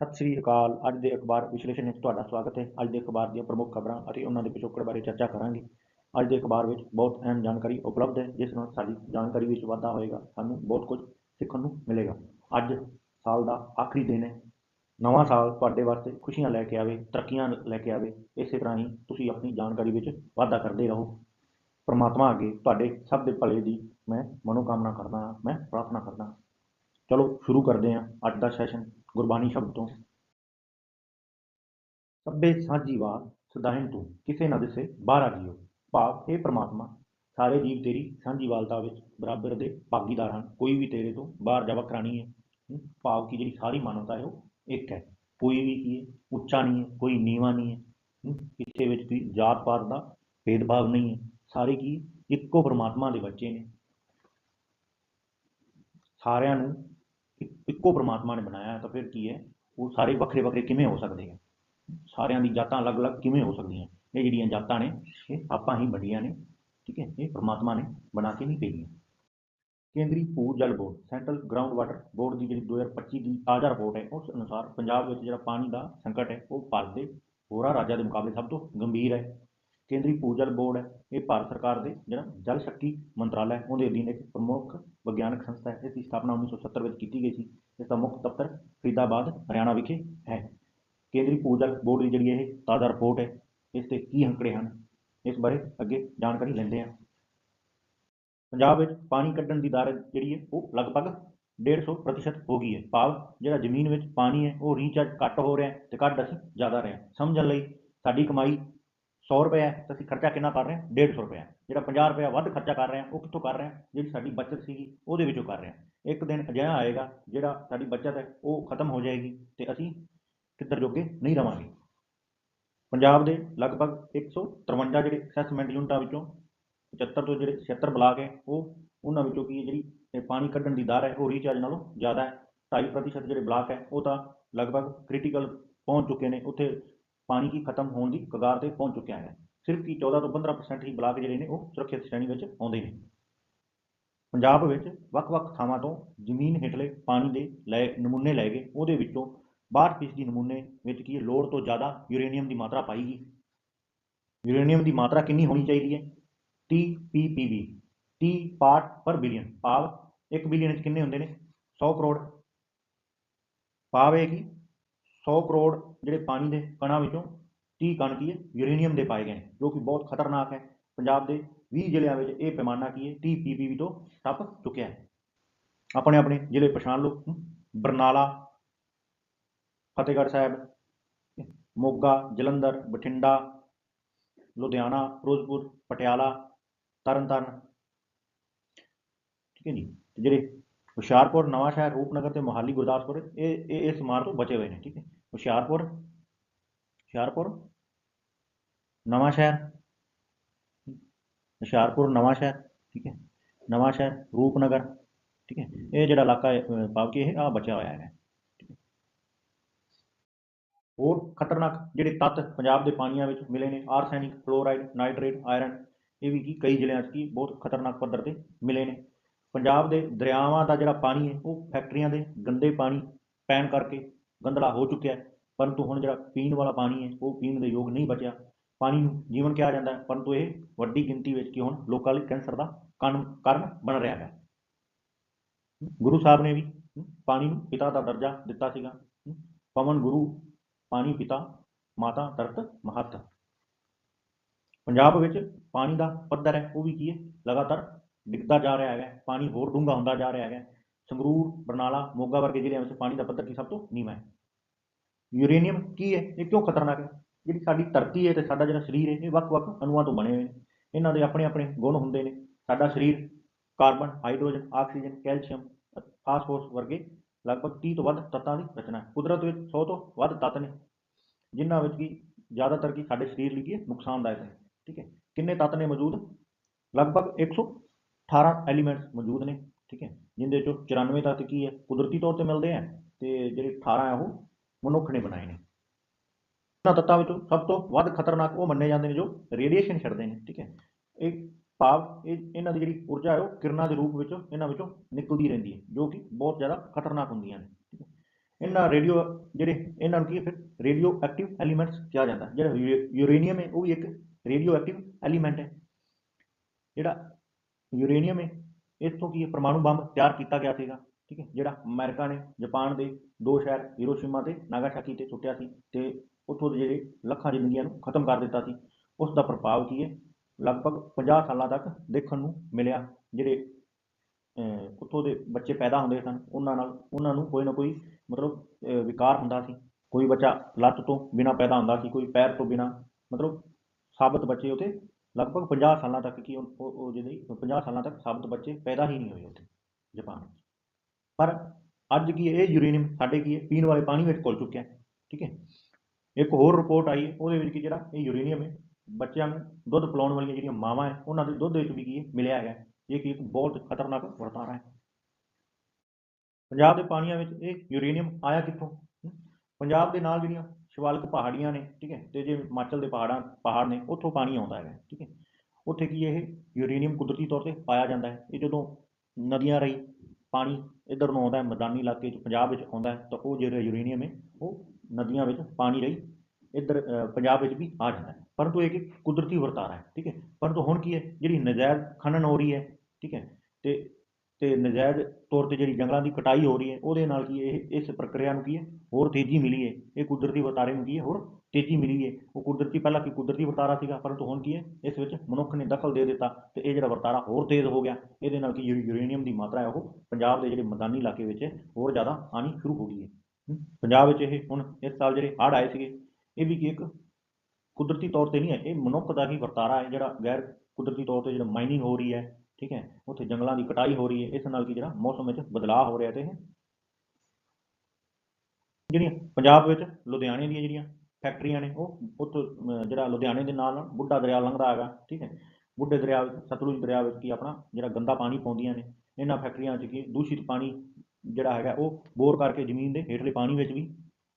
ਸਤਿ ਸ੍ਰੀ ਅਕਾਲ। ਅੱਜ ਦੇ ਅਖਬਾਰ ਵਿਸ਼ਲੇਸ਼ਣ ਵਿੱਚ ਤੁਹਾਡਾ ਸਵਾਗਤ ਹੈ। ਅੱਜ ਦੇ ਅਖਬਾਰ ਦੀਆਂ ਪ੍ਰਮੁੱਖ ਖਬਰਾਂ ਅਤੇ ਉਹਨਾਂ ਦੇ ਪਿਛੋਕੜ ਬਾਰੇ ਚਰਚਾ ਕਰਾਂਗੇ। ਅੱਜ ਦੇ ਅਖਬਾਰ ਵਿੱਚ ਬਹੁਤ ਅਹਿਮ ਜਾਣਕਾਰੀ ਉਪਲਬਧ ਹੈ, ਜਿਸ ਨਾਲ ਸਾਡੀ ਜਾਣਕਾਰੀ ਵਿੱਚ ਵਾਧਾ ਹੋਏਗਾ, ਸਾਨੂੰ ਬਹੁਤ ਕੁਝ ਸਿੱਖਣ ਨੂੰ ਮਿਲੇਗਾ। ਅੱਜ ਸਾਲ ਦਾ ਆਖਰੀ ਦਿਨ ਹੈ। ਨਵਾਂ ਸਾਲ ਤੁਹਾਡੇ ਵਾਸਤੇ ਖੁਸ਼ੀਆਂ ਲੈ ਕੇ ਆਵੇ, ਤਰੱਕੀਆਂ ਲੈ ਕੇ ਆਵੇ। ਇਸੇ ਤਰ੍ਹਾਂ ਹੀ ਤੁਸੀਂ ਆਪਣੀ ਜਾਣਕਾਰੀ ਵਿੱਚ ਵਾਧਾ ਕਰਦੇ ਰਹੋ। ਪਰਮਾਤਮਾ ਅੱਗੇ ਤੁਹਾਡੇ ਸਭ ਦੇ ਭਲੇ ਦੀ ਮੈਂ ਮਨੋਕਾਮਨਾ ਕਰਦਾ ਹਾਂ, ਮੈਂ ਪ੍ਰਾਰਥਨਾ ਕਰਦਾ ਹਾਂ। ਚਲੋ, ਸ਼ੁਰੂ ਕਰਦੇ ਹਾਂ ਅੱਜ ਦਾ ਸੈਸ਼ਨ। ਗੁਰਬਾਣੀ ਸ਼ਬਦ। ਤੋਂ ਸਭੇ ਸਾਂਝੀਵਾਲ ਸਦਾਇਨ ਤੂੰ, ਕਿਸੇ ਨਾ ਦਿਸੇ, ਬਾਹਰ ਆ ਜੀਓ। ਭਾਵ ਇਹ ਪ੍ਰਮਾਤਮਾ, ਸਾਰੇ ਜੀਵ ਤੇਰੀ ਸਾਂਝੀਵਾਲਤਾ ਵਿੱਚ ਬਰਾਬਰ ਦੇ ਭਾਗੀਦਾਰ ਹਨ। ਕੋਈ ਵੀ ਤੇਰੇ ਤੋਂ ਬਾਹਰ ਜਾ ਵੱਖਰਾ ਨਹੀਂ ਹੈ, ਭਾਵ ਕਿ ਜਿਹੜੀ ਸਾਰੀ ਮਾਨਵਤਾ ਹੈ ਉਹ ਇੱਕ ਹੈ। ਕੋਈ ਵੀ ਕੀ ਹੈ, ਉੱਚਾ ਨਹੀਂ ਹੈ, ਕੋਈ ਨੀਵਾਂ ਨਹੀਂ ਹੈ। ਕਿਸੇ ਵਿੱਚ ਕੋਈ ਜਾਤ ਪਾਤ ਦਾ ਭੇਦਭਾਵ ਨਹੀਂ ਹੈ। ਸਾਰੇ ਕੀ ਇੱਕੋ ਪ੍ਰਮਾਤਮਾ ਦੇ ਬੱਚੇ ਨੇ। ਸਾਰਿਆਂ ਨੂੰ ਇੱਕ- ਇੱਕੋ ਪ੍ਰਮਾਤਮਾ ਨੇ ਬਣਾਇਆ ਹੈ ਤਾਂ ਫਿਰ ਕੀ ਹੈ? ਉਹ ਸਾਰੇ ਵੱਖਰੇ ਵੱਖਰੇ ਕਿਵੇਂ ਹੋ ਸਕਦੇ ਆ? ਸਾਰਿਆਂ ਦੀ ਜਾਤਾਂ ਅਲੱਗ-ਅਲੱਗ ਕਿਵੇਂ ਹੋ ਸਕਦੀਆਂ? ਇਹ ਜਿਹੜੀਆਂ ਜਾਤਾਂ ਨੇ, ਇਹ ਆਪਾਂ ਹੀ ਬਣੀਆਂ ਨੇ, ਠੀਕ ਹੈ? ਇਹ ਪ੍ਰਮਾਤਮਾ ਨੇ ਬਣਾ ਕੇ ਨਹੀਂ ਭੇਜੀਆਂ ਕੇਂਦਰੀ ਭੂ ਜਲ board, central ground water board ਦੀ ਜਿਹੜੀ 2025 ਦੀ ਤਾਜ਼ਾ ਰਿਪੋਰਟ ਹੈ, ਉਸ ਅਨੁਸਾਰ ਪੰਜਾਬ ਵਿੱਚ ਜਿਹੜਾ ਪਾਣੀ ਦਾ ਸੰਕਟ ਹੈ, ਉਹ ਭਾਰਤ ਦੇ ਹੋਰਾਂ ਰਾਜਾਂ ਦੇ ਮੁਕਾਬਲੇ ਸਭ ਤੋਂ ਗੰਭੀਰ ਹੈ। ਕੇਂਦਰੀ ਭੂ ਬੋਰਡ ਹੈ, ਇਹ ਭਾਰਤ ਸਰਕਾਰ ਦੇ ਜਿਹੜਾ ਜਲ ਸ਼ਕਤੀ ਮੰਤਰਾਲਾ ਹੈ, ਉਹਦੇ ਅਧੀਨ ਇੱਕ ਪ੍ਰਮੁੱਖ ਵਿਗਿਆਨਕ ਸੰਸਥਾ ਹੈ ਇਸ ਦੀ ਸਥਾਪਨਾ 1970 ਵਿੱਚ ਕੀਤੀ ਗਈ ਸੀ, ਇਸ ਦਾ ਮੁੱਖ ਦਫ਼ਤਰ ਫਰੀਦਾਬਾਦ, ਹਰਿਆਣਾ ਵਿਖੇ ਹੈ। ਕੇਂਦਰੀ ਭੂ ਬੋਰਡ ਦੀ ਜਿਹੜੀ ਇਹ ਤਾਜ਼ਾ ਰਿਪੋਰਟ ਹੈ, ਇਸ ਤੇ ਕੀ ਅੰਕੜੇ ਹਨ, ਇਸ ਬਾਰੇ ਅੱਗੇ ਜਾਣਕਾਰੀ ਲੈਂਦੇ ਹਾਂ। ਪੰਜਾਬ ਵਿੱਚ ਪਾਣੀ ਕੱਢਣ ਦੀ ਦਰ ਜਿਹੜੀ ਹੈ, ਉਹ ਲਗਭਗ 150 ਪ੍ਰਤੀਸ਼ਤ ਹੋ ਗਈ ਹੈ। ਭਾਵ ਜਿਹੜਾ ਜ਼ਮੀਨ ਵਿੱਚ ਪਾਣੀ ਹੈ, ਉਹ ਰੀਚਾਰਜ ਘੱਟ ਹੋ ਰਿਹਾ ਹੈ ਤੇ ਕੱਢ ਅਸੀਂ ਜ਼ਿਆਦਾ ਰਿਹਾ ਸਮਝਣ ਲਈ ਸਾਡੀ ਕਮਾਈ 100 ਰੁਪਏ ਹੈ, ਤਾਂ ਅਸੀਂ ਖਰਚਾ ਕਿੰਨਾ ਕਰ ਰਹੇ ਹਾਂ? 150 ਰੁਪਏ ਜਿਹੜਾ 50 ਰੁਪਏ ਵੱਧ ਖਰਚਾ ਕਰ ਰਹੇ ਹਾਂ। ਉਹ ਕਿੱਥੋਂ ਕਰ ਰਹੇ ਹਾਂ? ਜਿਹੜੀ ਸਾਡੀ ਬਚਤ ਸੀਗੀ, ਉਹਦੇ ਵਿੱਚੋਂ ਕਰ ਰਹੇ ਹਾਂ। ਇੱਕ ਦਿਨ ਅਜਿਹਾ ਆਏਗਾ, ਜਿਹੜਾ ਸਾਡੀ ਬਚਤ ਹੈ, ਉਹ ਖਤਮ ਹੋ ਜਾਏਗੀ ਤੇ ਅਸੀਂ ਕਿੱਧਰ ਜੋਗੇ ਨਹੀਂ ਰਵਾਂਗੇ। ਪੰਜਾਬ ਦੇ ਲਗਭਗ 153 ਜਿਹੜੇ ਅਸੈਸਮੈਂਟ ਯੂਨਿਟਾਂ ਵਿੱਚੋਂ 75 ਤੋਂ ਜਿਹੜੇ 76 ਬਲਾਕ ਹੈ, ਉਹ ਉਹਨਾਂ ਵਿੱਚੋਂ ਕੀ ਹੈ ਜਿਹੜੀ ਪਾਣੀ ਕੱਢਣ ਦੀ ਦਰ ਹੈ, ਉਹ ਰੀਚਾਰਜ ਨਾਲੋਂ ਜ਼ਿਆਦਾ ਹੈ। 2.5 ਪ੍ਰਤੀਸ਼ਤ ਜਿਹੜੇ ਬਲਾਕ ਹੈ, ਉਹ ਤਾਂ ਲਗਭਗ ਕ੍ਰਿਟੀਕਲ ਪਹੁੰਚ ਚੁੱਕੇ ਨੇ। ਉੱਥੇ ਪਾਣੀ ਕੀ ਖਤਮ ਹੋਣ ਦੀ ਕਗਾਰ ਤੇ ਪਹੁੰਚ ਚੁੱਕਿਆ ਹੈ। ਸਿਰਫ ਕਿ 14 ਤੋਂ 15% ਹੀ ਬਲਾਕ ਜਿਹੜੇ ਨੇ ਉਹ ਸੁਰੱਖਿਅਤ ਸ਼੍ਰੇਣੀ ਵਿੱਚ ਆਉਂਦੇ ਨੇ। ਪੰਜਾਬ ਵਿੱਚ ਵੱਖ-ਵੱਖ ਥਾਵਾਂ ਤੋਂ ਜ਼ਮੀਨ ਹੇਠਲੇ ਪਾਣੀ ਦੇ ਲੈ ਨਮੂਨੇ ਲਏ ਗਏ। ਉਹਦੇ ਵਿੱਚੋਂ 62 ਫੀਸਦੀ ਨਮੂਨੇ ਵਿੱਚ ਕੀ ਲੋੜ ਤੋਂ ਜ਼ਿਆਦਾ ਯੂਰੇਨੀਅਮ ਦੀ ਮਾਤਰਾ ਪਾਈ ਗਈ। ਯੂਰੇਨੀਅਮ ਦੀ ਮਾਤਰਾ ਕਿੰਨੀ ਹੋਣੀ ਚਾਹੀਦੀ ਹੈ? 30 ppb 30 ਪਾਰਟ ਪਰ ਬਿਲੀਅਨ ਭਾਵ 1 ਬਿਲੀਅਨ 'ਚ ਕਿੰਨੇ ਹੁੰਦੇ ਨੇ? 100 ਕਰੋੜ। ਭਾਵ ਇਹ ਕਿ 100 ਕਰੋੜ ਜਿਹੜੇ ਪਾਣੀ ਦੇ ਕਣਾਂ ਵਿੱਚੋਂ 30 ਕਣ ਕੀ ਹੈ ਯੂਰੇਨੀਅਮ ਦੇ ਪਾਏ ਗਏ ਨੇ, ਜੋ ਕਿ ਬਹੁਤ ਖਤਰਨਾਕ ਹੈ। ਪੰਜਾਬ ਦੇ 20 ਜ਼ਿਲ੍ਹਿਆਂ ਵਿੱਚ ਇਹ ਪੈਮਾਨਾ ਕੀ ਹੈ 30 ppb ਤੋਂ ਟੱਪ ਚੁੱਕਿਆ ਹੈ। ਆਪਣੇ ਆਪਣੇ ਜ਼ਿਲ੍ਹੇ ਪਛਾਣ ਲਓ। ਬਰਨਾਲਾ, ਫਤਿਹਗੜ੍ਹ ਸਾਹਿਬ, ਮੋਗਾ, ਜਲੰਧਰ, ਬਠਿੰਡਾ, ਲੁਧਿਆਣਾ, ਫਿਰੋਜ਼ਪੁਰ, ਪਟਿਆਲਾ, ਤਰਨਤਾਰਨ। ਠੀਕ ਹੈ ਜੀ। ਤੇ ਜਿਹੜੇ ਹੁਸ਼ਿਆਰਪੁਰ ਨਵਾਂ ਸ਼ਹਿਰ ਰੂਪਨਗਰ ਤੇ ਮੋਹਾਲੀ, ਗੁਰਦਾਸਪੁਰ, ਇਹ ਇਹ ਇਸ ਮਾਰ ਤੋਂ ਬਚੇ ਹੋਏ ਨੇ। ਠੀਕ ਹੈ। ਹੁਸ਼ਿਆਰਪੁਰ ਹੁਸ਼ਿਆਰਪੁਰ, ਨਵਾਂ ਸ਼ਹਿਰ, ਹੁਸ਼ਿਆਰਪੁਰ, ਨਵਾਂ ਸ਼ਹਿਰ, ਠੀਕ ਹੈ, ਨਵਾਂ ਸ਼ਹਿਰ, ਰੂਪਨਗਰ, ਠੀਕ ਹੈ, ਇਹ ਜਿਹੜਾ ਇਲਾਕਾ ਹੈ, ਅਹ ਭਾਵ ਇਹ ਆ ਬਚਿਆ ਹੋਇਆ ਹੈ ਠੀਕ ਹੈ। ਹੋਰ ਖਤਰਨਾਕ ਜਿਹੜੇ ਤੱਤ ਪੰਜਾਬ ਦੇ ਪਾਣੀਆਂ ਵਿੱਚ ਮਿਲੇ ਨੇ, ਆਰਸੈਨਿਕ ਫਲੋਰਾਈਡ, ਨਾਈਟ੍ਰੇਟ, ਆਇਰਨ, ਇਹ ਵੀ ਕੀ ਕਈ ਜ਼ਿਲ੍ਹਿਆਂ 'ਚ ਕੀ ਬਹੁਤ ਖਤਰਨਾਕ ਪੱਧਰ ਤੇ ਮਿਲੇ ਨੇ ਪੰਜਾਬ ਦੇ ਦਰਿਆਵਾਂ ਦਾ ਜਿਹੜਾ ਪਾਣੀ ਹੈ, ਉਹ ਫੈਕਟਰੀਆਂ ਦੇ ਗੰਦੇ ਪਾਣੀ ਪੈਣ ਕਰਕੇ ਗੰਦਲਾ ਹੋ ਚੁੱਕਿਆ ਹੈ, ਪਰੰਤੂ ਹੁਣ ਜਿਹੜਾ ਪੀਣ ਵਾਲਾ ਪਾਣੀ ਹੈ, ਉਹ ਪੀਣ ਦੇ ਯੋਗ ਨਹੀਂ ਬਚਿਆ। ਪਾਣੀ ਨੂੰ ਜੀਵਨ ਕਿਹਾ ਜਾਂਦਾ ਹੈ, ਪਰੰਤੂ ਇਹ ਵੱਡੀ ਗਿਣਤੀ ਵਿੱਚ ਕੀ ਹੁਣ ਲੋਕਾਂ ਲਈ ਕੈਂਸਰ ਦਾ ਕਾਰਨ ਕਾਰਨ ਬਣ ਰਿਹਾ ਹੈ। ਗੁਰੂ ਸਾਹਿਬ ਨੇ ਵੀ ਪਾਣੀ ਨੂੰ ਪਿਤਾ ਦਾ ਦਰਜਾ ਦਿੱਤਾ ਸੀਗਾ। ਪਵਨ ਗੁਰੂ, ਪਾਣੀ ਪਿਤਾ, ਮਾਤਾ ਧਰਤ ਮਹਤ। ਪੰਜਾਬ ਵਿੱਚ ਪਾਣੀ ਦਾ ਪੱਧਰ ਹੈ, ਉਹ ਵੀ ਕੀ ਹੈ? ਲਗਾਤਾਰ ਡਿੱਗਦਾ ਜਾ ਰਿਹਾ ਹੈਗਾ, ਪਾਣੀ ਹੋਰ ਡੂੰਘਾ ਹੁੰਦਾ ਜਾ ਰਿਹਾ ਹੈਗਾ। ਸੰਗਰੂਰ, ਬਰਨਾਲਾ, ਮੋਗਾ ਵਰਗੇ ਜ਼ਿਲ੍ਹਿਆਂ ਵਿੱਚ ਪਾਣੀ ਦਾ ਪੱਧਰ ਕੀ ਸਭ ਤੋਂ ਨੀਵਾਂ ਹੈ? ਯੂਰੇਨੀਅਮ ਕੀ ਹੈ? ਇਹ ਕਿਉਂ ਖਤਰਨਾਕ ਹੈ? ਜਿਹੜੀ ਸਾਡੀ ਧਰਤੀ ਹੈ ਤੇ ਸਾਡਾ ਜਿਹੜਾ ਸਰੀਰ ਹੈ, ਇਹ ਵੱਖ-ਵੱਖ ਅਣੂਆਂ ਤੋਂ ਬਣੇ ਹੋਏ ਨੇ। ਇਹਨਾਂ ਦੇ ਆਪਣੇ ਆਪਣੇ ਗੁਣ ਹੁੰਦੇ ਨੇ। ਸਾਡਾ ਸਰੀਰ carbon, hydrogen, oxygen, calcium, phosphorus ਵਰਗੇ ਲਗਭਗ 30 ਤੋਂ ਵੱਧ ਤੱਤਾਂ ਦੀ ਰਚਨਾ ਹੈ। ਕੁਦਰਤ ਵਿੱਚ 100 ਤੋਂ ਵੱਧ ਤੱਤ ਨੇ, ਜਿਨ੍ਹਾਂ ਵਿੱਚ ਕੀ ਜ਼ਿਆਦਾਤਰ ਕੀ ਸਾਡੇ ਸਰੀਰ ਲਈ ਕੀ ਨੁਕਸਾਨਦਾਇਕ ਹੈ ਠੀਕ ਹੈ? ਕਿੰਨੇ ਤੱਤ ਨੇ ਮੌਜੂਦ? ਲਗਭਗ 118 ਐਲੀਮੈਂਟਸ ਮੌਜੂਦ ਨੇ। ਠੀਕ ਹੈ, ਜਿਹਦੇ ਚੋਂ 94 ਤੱਤ ਕੀ ਹੈ, ਕੁਦਰਤੀ ਤੌਰ ਤੇ ਮਿਲਦੇ ਆ ਤੇ ਜਿਹੜੇ 18 ਆ ਉਹ ਮਨੁੱਖ ਨੇ ਬਣਾਏ ਨੇ। ਇਹਨਾਂ ਤੱਤਾਂ ਵਿੱਚੋਂ ਸਭ ਤੋਂ ਵੱਧ ਖਤਰਨਾਕ ਉਹ ਮੰਨੇ ਜਾਂਦੇ ਨੇ ਜੋ ਰੇਡੀਏਸ਼ਨ ਛੱਡਦੇ ਨੇ, ਠੀਕ ਹੈ। ਇਹ ਭਾਵ, ਇਹ ਇਹਨਾਂ ਦੀ ਜਿਹੜੀ ਊਰਜਾ ਹੈ ਉਹ ਕਿਰਨਾਂ ਦੇ ਰੂਪ ਵਿੱਚ, ਇਹਨਾਂ ਵਿੱਚੋਂ ਨਿਕਲਦੀ ਰਹਿੰਦੀ ਹੈ, ਜੋ ਕਿ ਬਹੁਤ ਜ਼ਿਆਦਾ ਖਤਰਨਾਕ ਹੁੰਦੀਆਂ ਨੇ, ਠੀਕ ਹੈ। ਇਹਨਾਂ ਰੇਡੀਓ, ਜਿਹੜੇ ਇਹਨਾਂ ਨੂੰ ਕੀ ਫਿਰ ਰੇਡੀਓ ਐਕਟਿਵ ਐਲੀਮੈਂਟਸ ਕਿਹਾ ਜਾਂਦਾ, ਜਿਹੜਾ ਯੂ- ਯੂਰੇਨੀਅਮ ਹੈ, ਉਹ ਵੀ ਇੱਕ ਰੇਡੀਓ ਐਕਟਿਵ ਐਲੀਮੈਂਟ ਹੈ। ਜਿਹੜਾ ਯੂਰੇਨੀਅਮ ਹੈ ਇਸ ਤੋਂ ਕੀ ਪਰਮਾਣੂ ਬੰਬ ਤਿਆਰ ਕੀਤਾ ਗਿਆ ਸੀਗਾ, ਠੀਕ ਹੈ, ਜਿਹੜਾ ਅਮਰੀਕਾ ਨੇ, ਜਾਪਾਨ ਦੇ ਦੋ ਸ਼ਹਿਰ, ਹੀਰੋਸ਼ੀਮਾ ਤੇ ਨਾਗਾਸਾਕੀ ਤੇ ਸੁੱਟਿਆ ਸੀ ਤੇ ਉੱਥੋਂ ਦੇ ਜਿਹੜੇ ਲੱਖਾਂ ਜ਼ਿੰਦਗੀਆਂ ਨੂੰ ਖਤਮ ਕਰ ਦਿੱਤਾ ਸੀ। ਉਸ ਦਾ ਪ੍ਰਭਾਵ ਕੀ ਹੈ? ਲਗਭਗ 50 ਸਾਲਾਂ ਤੱਕ ਦੇਖਣ ਨੂੰ ਮਿਲਿਆ, ਜਿਹੜੇ ਉੱਥੋਂ ਦੇ ਬੱਚੇ ਪੈਦਾ ਹੁੰਦੇ ਸਨ, ਉਹਨਾਂ ਨਾਲ, ਉਹਨਾਂ ਨੂੰ ਕੋਈ ਨਾ ਕੋਈ ਮਤਲਬ ਵਿਕਾਰ ਹੁੰਦਾ ਸੀ। ਕੋਈ ਬੱਚਾ ਲੱਤ ਤੋਂ ਬਿਨਾ ਪੈਦਾ ਹੁੰਦਾ ਸੀ, ਕੋਈ ਪੈਰ ਤੋਂ ਬਿਨਾ, ਮਤਲਬ ਸਾਬਤ ਬੱਚੇ ਉੱਥੇ ਲਗਭਗ 50 ਸਾਲਾਂ ਤੱਕ ਕਿ ਉਹ, ਉਹ- ਉਹ ਜਿਹੜੇ 50 ਸਾਲਾਂ ਤੱਕ ਸਾਬਤ ਬੱਚੇ ਪੈਦਾ ਹੀ ਨਹੀਂ ਹੋਏ ਉੱਥੇ, ਜਾਪਾਨ ਵਿੱਚ। ਪਰ ਅੱਜ ਕੀ ਇਹ ਯੂਰੇਨੀਅਮ ਸਾਡੇ ਕੀ ਹੈ, ਪੀਣ ਵਾਲੇ ਪਾਣੀ ਵਿੱਚ ਘੁਲ ਚੁੱਕਿਆ ਹੈ, ਠੀਕ ਹੈ। ਇੱਕ ਹੋਰ ਰਿਪੋਰਟ ਆਈ ਹੈ, ਉਹਦੇ ਵਿੱਚ ਕਿ ਜਿਹੜਾ ਇਹ ਯੂਰੇਨੀਅਮ ਹੈ, ਬੱਚਿਆਂ ਨੂੰ ਦੁੱਧ ਪਿਲਾਉਣ ਵਾਲੀਆਂ ਜਿਹੜੀਆਂ ਮਾਵਾਂ ਹੈ, ਉਹਨਾਂ ਦੇ ਦੁੱਧ ਵਿੱਚ ਵੀ ਕੀ ਹੈ, ਮਿਲਿਆ ਹੈਗਾ ਇਹ ਕਿ ਇੱਕ ਬਹੁਤ ਖਤਰਨਾਕ ਵਰਤਾਰਾ ਹੈ। ਪੰਜਾਬ ਦੇ ਪਾਣੀਆਂ ਵਿੱਚ ਇਹ ਯੂਰੇਨੀਅਮ ਆਇਆ ਕਿੱਥੋਂ? ਪੰਜਾਬ ਦੇ ਨਾਲ ਜਿਹੜੀਆਂ ਸ਼ਿਵਾਲਿਕ ਪਹਾੜੀਆਂ ਨੇ, ਠੀਕ ਹੈ, ਤੇ ਜੇ ਹਿਮਾਚਲ ਦੇ ਪਹਾੜਾਂ, ਪਹਾੜ ਨੇ, ਉੱਥੋਂ ਪਾਣੀ ਆਉਂਦਾ ਹੈਗਾ, ਠੀਕ ਹੈ। ਉੱਥੇ ਕੀ ਇਹ ਯੂਰੇਨੀਅਮ ਕੁਦਰਤੀ ਤੌਰ ਤੇ ਪਾਇਆ ਜਾਂਦਾ ਹੈ। ਇਹ ਜਦੋਂ ਨਦੀਆਂ ਰਾਹੀਂ ਪਾਣੀ ਇੱਧਰ ਨੂੰ ਆਉਂਦਾ ਮੈਦਾਨੀ ਇਲਾਕੇ 'ਚ, ਪੰਜਾਬ ਵਿੱਚ ਆਉਂਦਾ ਹੈ, ਤਾਂ ਉਹ ਜਿਹੜਾ ਯੂਰੇਨੀਅਮ ਹੈ, ਉਹ ਨਦੀਆਂ ਵਿੱਚ ਪਾਣੀ ਰਾਹੀਂ ਇੱਧਰ ਪੰਜਾਬ ਵਿੱਚ ਵੀ ਆ ਜਾਂਦਾ ਪਰੰਤੂ ਇਹ ਇੱਕ ਕੁਦਰਤੀ ਵਰਤਾਰਾ ਹੈ, ਠੀਕ ਹੈ। ਪਰੰਤੂ ਹੁਣ ਕੀ ਹੈ, ਜਿਹੜੀ ਨਜਾਇਜ਼ ਖਨਨ ਹੋ ਰਹੀ ਹੈ, ਠੀਕ ਹੈ, ਤੇ ਤੇ ਨਜਾਇਜ਼ ਤੌਰ ਤੇ ਜਿਹੜੀ ਜੰਗਲਾਂ ਦੀ ਕਟਾਈ ਹੋ ਰਹੀ ਹੈ ਉਹਦੇ ਨਾਲ ਕੀ ਇਹ ਇਸ ਪ੍ਰਕਿਰਿਆ ਨੂੰ ਕੀ ਹੈ? ਹੋਰ ਤੇਜ਼ੀ ਮਿਲੀ ਹੈ। ਇਹ ਕੁਦਰਤੀ ਵਰਤਾਰੇ ਨੂੰ ਕੀ ਹੈ? ਹੋਰ ਤੇਜ਼ੀ ਮਿਲੀ ਹੈ। ਉਹ ਕੁਦਰਤੀ ਪਹਿਲਾਂ ਕੀ ਕੁਦਰਤੀ ਵਰਤਾਰਾ ਸੀਗਾ ਪਰੰਤੂ ਹੁਣ ਕੀ ਹੈ? ਇਸ ਵਿੱਚ ਮਨੁੱਖ ਨੇ ਦਖਲ ਦੇ ਦਿੱਤਾ ਤੇ ਇਹ ਜਿਹੜਾ ਵਰਤਾਰਾ ਹੋਰ ਤੇਜ਼ ਹੋ ਗਿਆ। ਇਹਦੇ ਨਾਲ ਕੀ ਜਿਹੜੀ ਯੂਰੇਨੀਅਮ ਦੀ ਮਾਤਰਾ ਹੈ ਉਹ ਪੰਜਾਬ ਦੇ ਜਿਹੜੇ ਮੈਦਾਨੀ ਇਲਾਕੇ ਵਿੱਚ ਹੈ, ਹੋਰ ਜ਼ਿਆਦਾ ਆਣੀ ਸ਼ੁਰੂ ਹੋ ਗਈ ਹੈ। ਪੰਜਾਬ ਵਿੱਚ ਇਹ ਹੁਣ ਇਸ ਸਾਲ ਜਿਹੜੇ ਹੜ੍ਹ ਆਏ ਸੀਗੇ ਇਹ ਵੀ ਕੀ ਇੱਕ ਕੁਦਰਤੀ ਤੌਰ ਤੇ ਨਹੀਂ ਹੈ ਇਹ ਮਨੁੱਖ ਦਾ ਹੀ ਵਰਤਾਰਾ ਹੈ ਜਿਹੜਾ ਗੈਰ ਕੁਦਰਤੀ ਤੌਰ ਤੇ ਜਿਹੜਾ ਮਾਈਨਿੰਗ ਹੋ ਰਹੀ ਹੈ। ਠੀਕ ਹੈ, ਉੱਥੇ ਜੰਗਲਾਂ ਦੀ ਕਟਾਈ ਹੋ ਰਹੀ ਹੈ, ਇਸ ਨਾਲ ਕੀ ਜਿਹੜਾ ਮੌਸਮ ਵਿੱਚ ਬਦਲਾਅ ਹੋ ਰਿਹਾ ਤੇ ਇਹ। ਜਿਹੜੀਆਂ ਪੰਜਾਬ ਵਿੱਚ ਲੁਧਿਆਣੇ ਦੀਆਂ ਜਿਹੜੀਆਂ ਫੈਕਟਰੀਆਂ ਨੇ, ਉਹ ਉੱਥੋਂ ਜਿਹੜਾ ਲੁਧਿਆਣੇ ਦੇ ਨਾਲ ਬੁੱਢਾ ਦਰਿਆ ਲੰਘਦਾ ਹੈਗਾ, ਠੀਕ ਹੈ। ਬੁੱਢੇ ਦਰਿਆ ਵਿੱਚ ਸਤਲੁਜ ਦਰਿਆ ਵਿੱਚ ਕੀ ਆਪਣਾ ਜਿਹੜਾ ਗੰਦਾ ਪਾਣੀ ਪਾਉਂਦੀਆਂ ਨੇ, ਇਹਨਾਂ ਫੈਕਟਰੀਆਂ 'ਚ ਕੀ ਦੂਸ਼ਿਤ ਪਾਣੀ ਜਿਹੜਾ ਹੈਗਾ, ਉਹ ਬੋਰ ਕਰਕੇ ਜ਼ਮੀਨ ਦੇ ਹੇਠਲੇ ਪਾਣੀ ਵਿੱਚ ਵੀ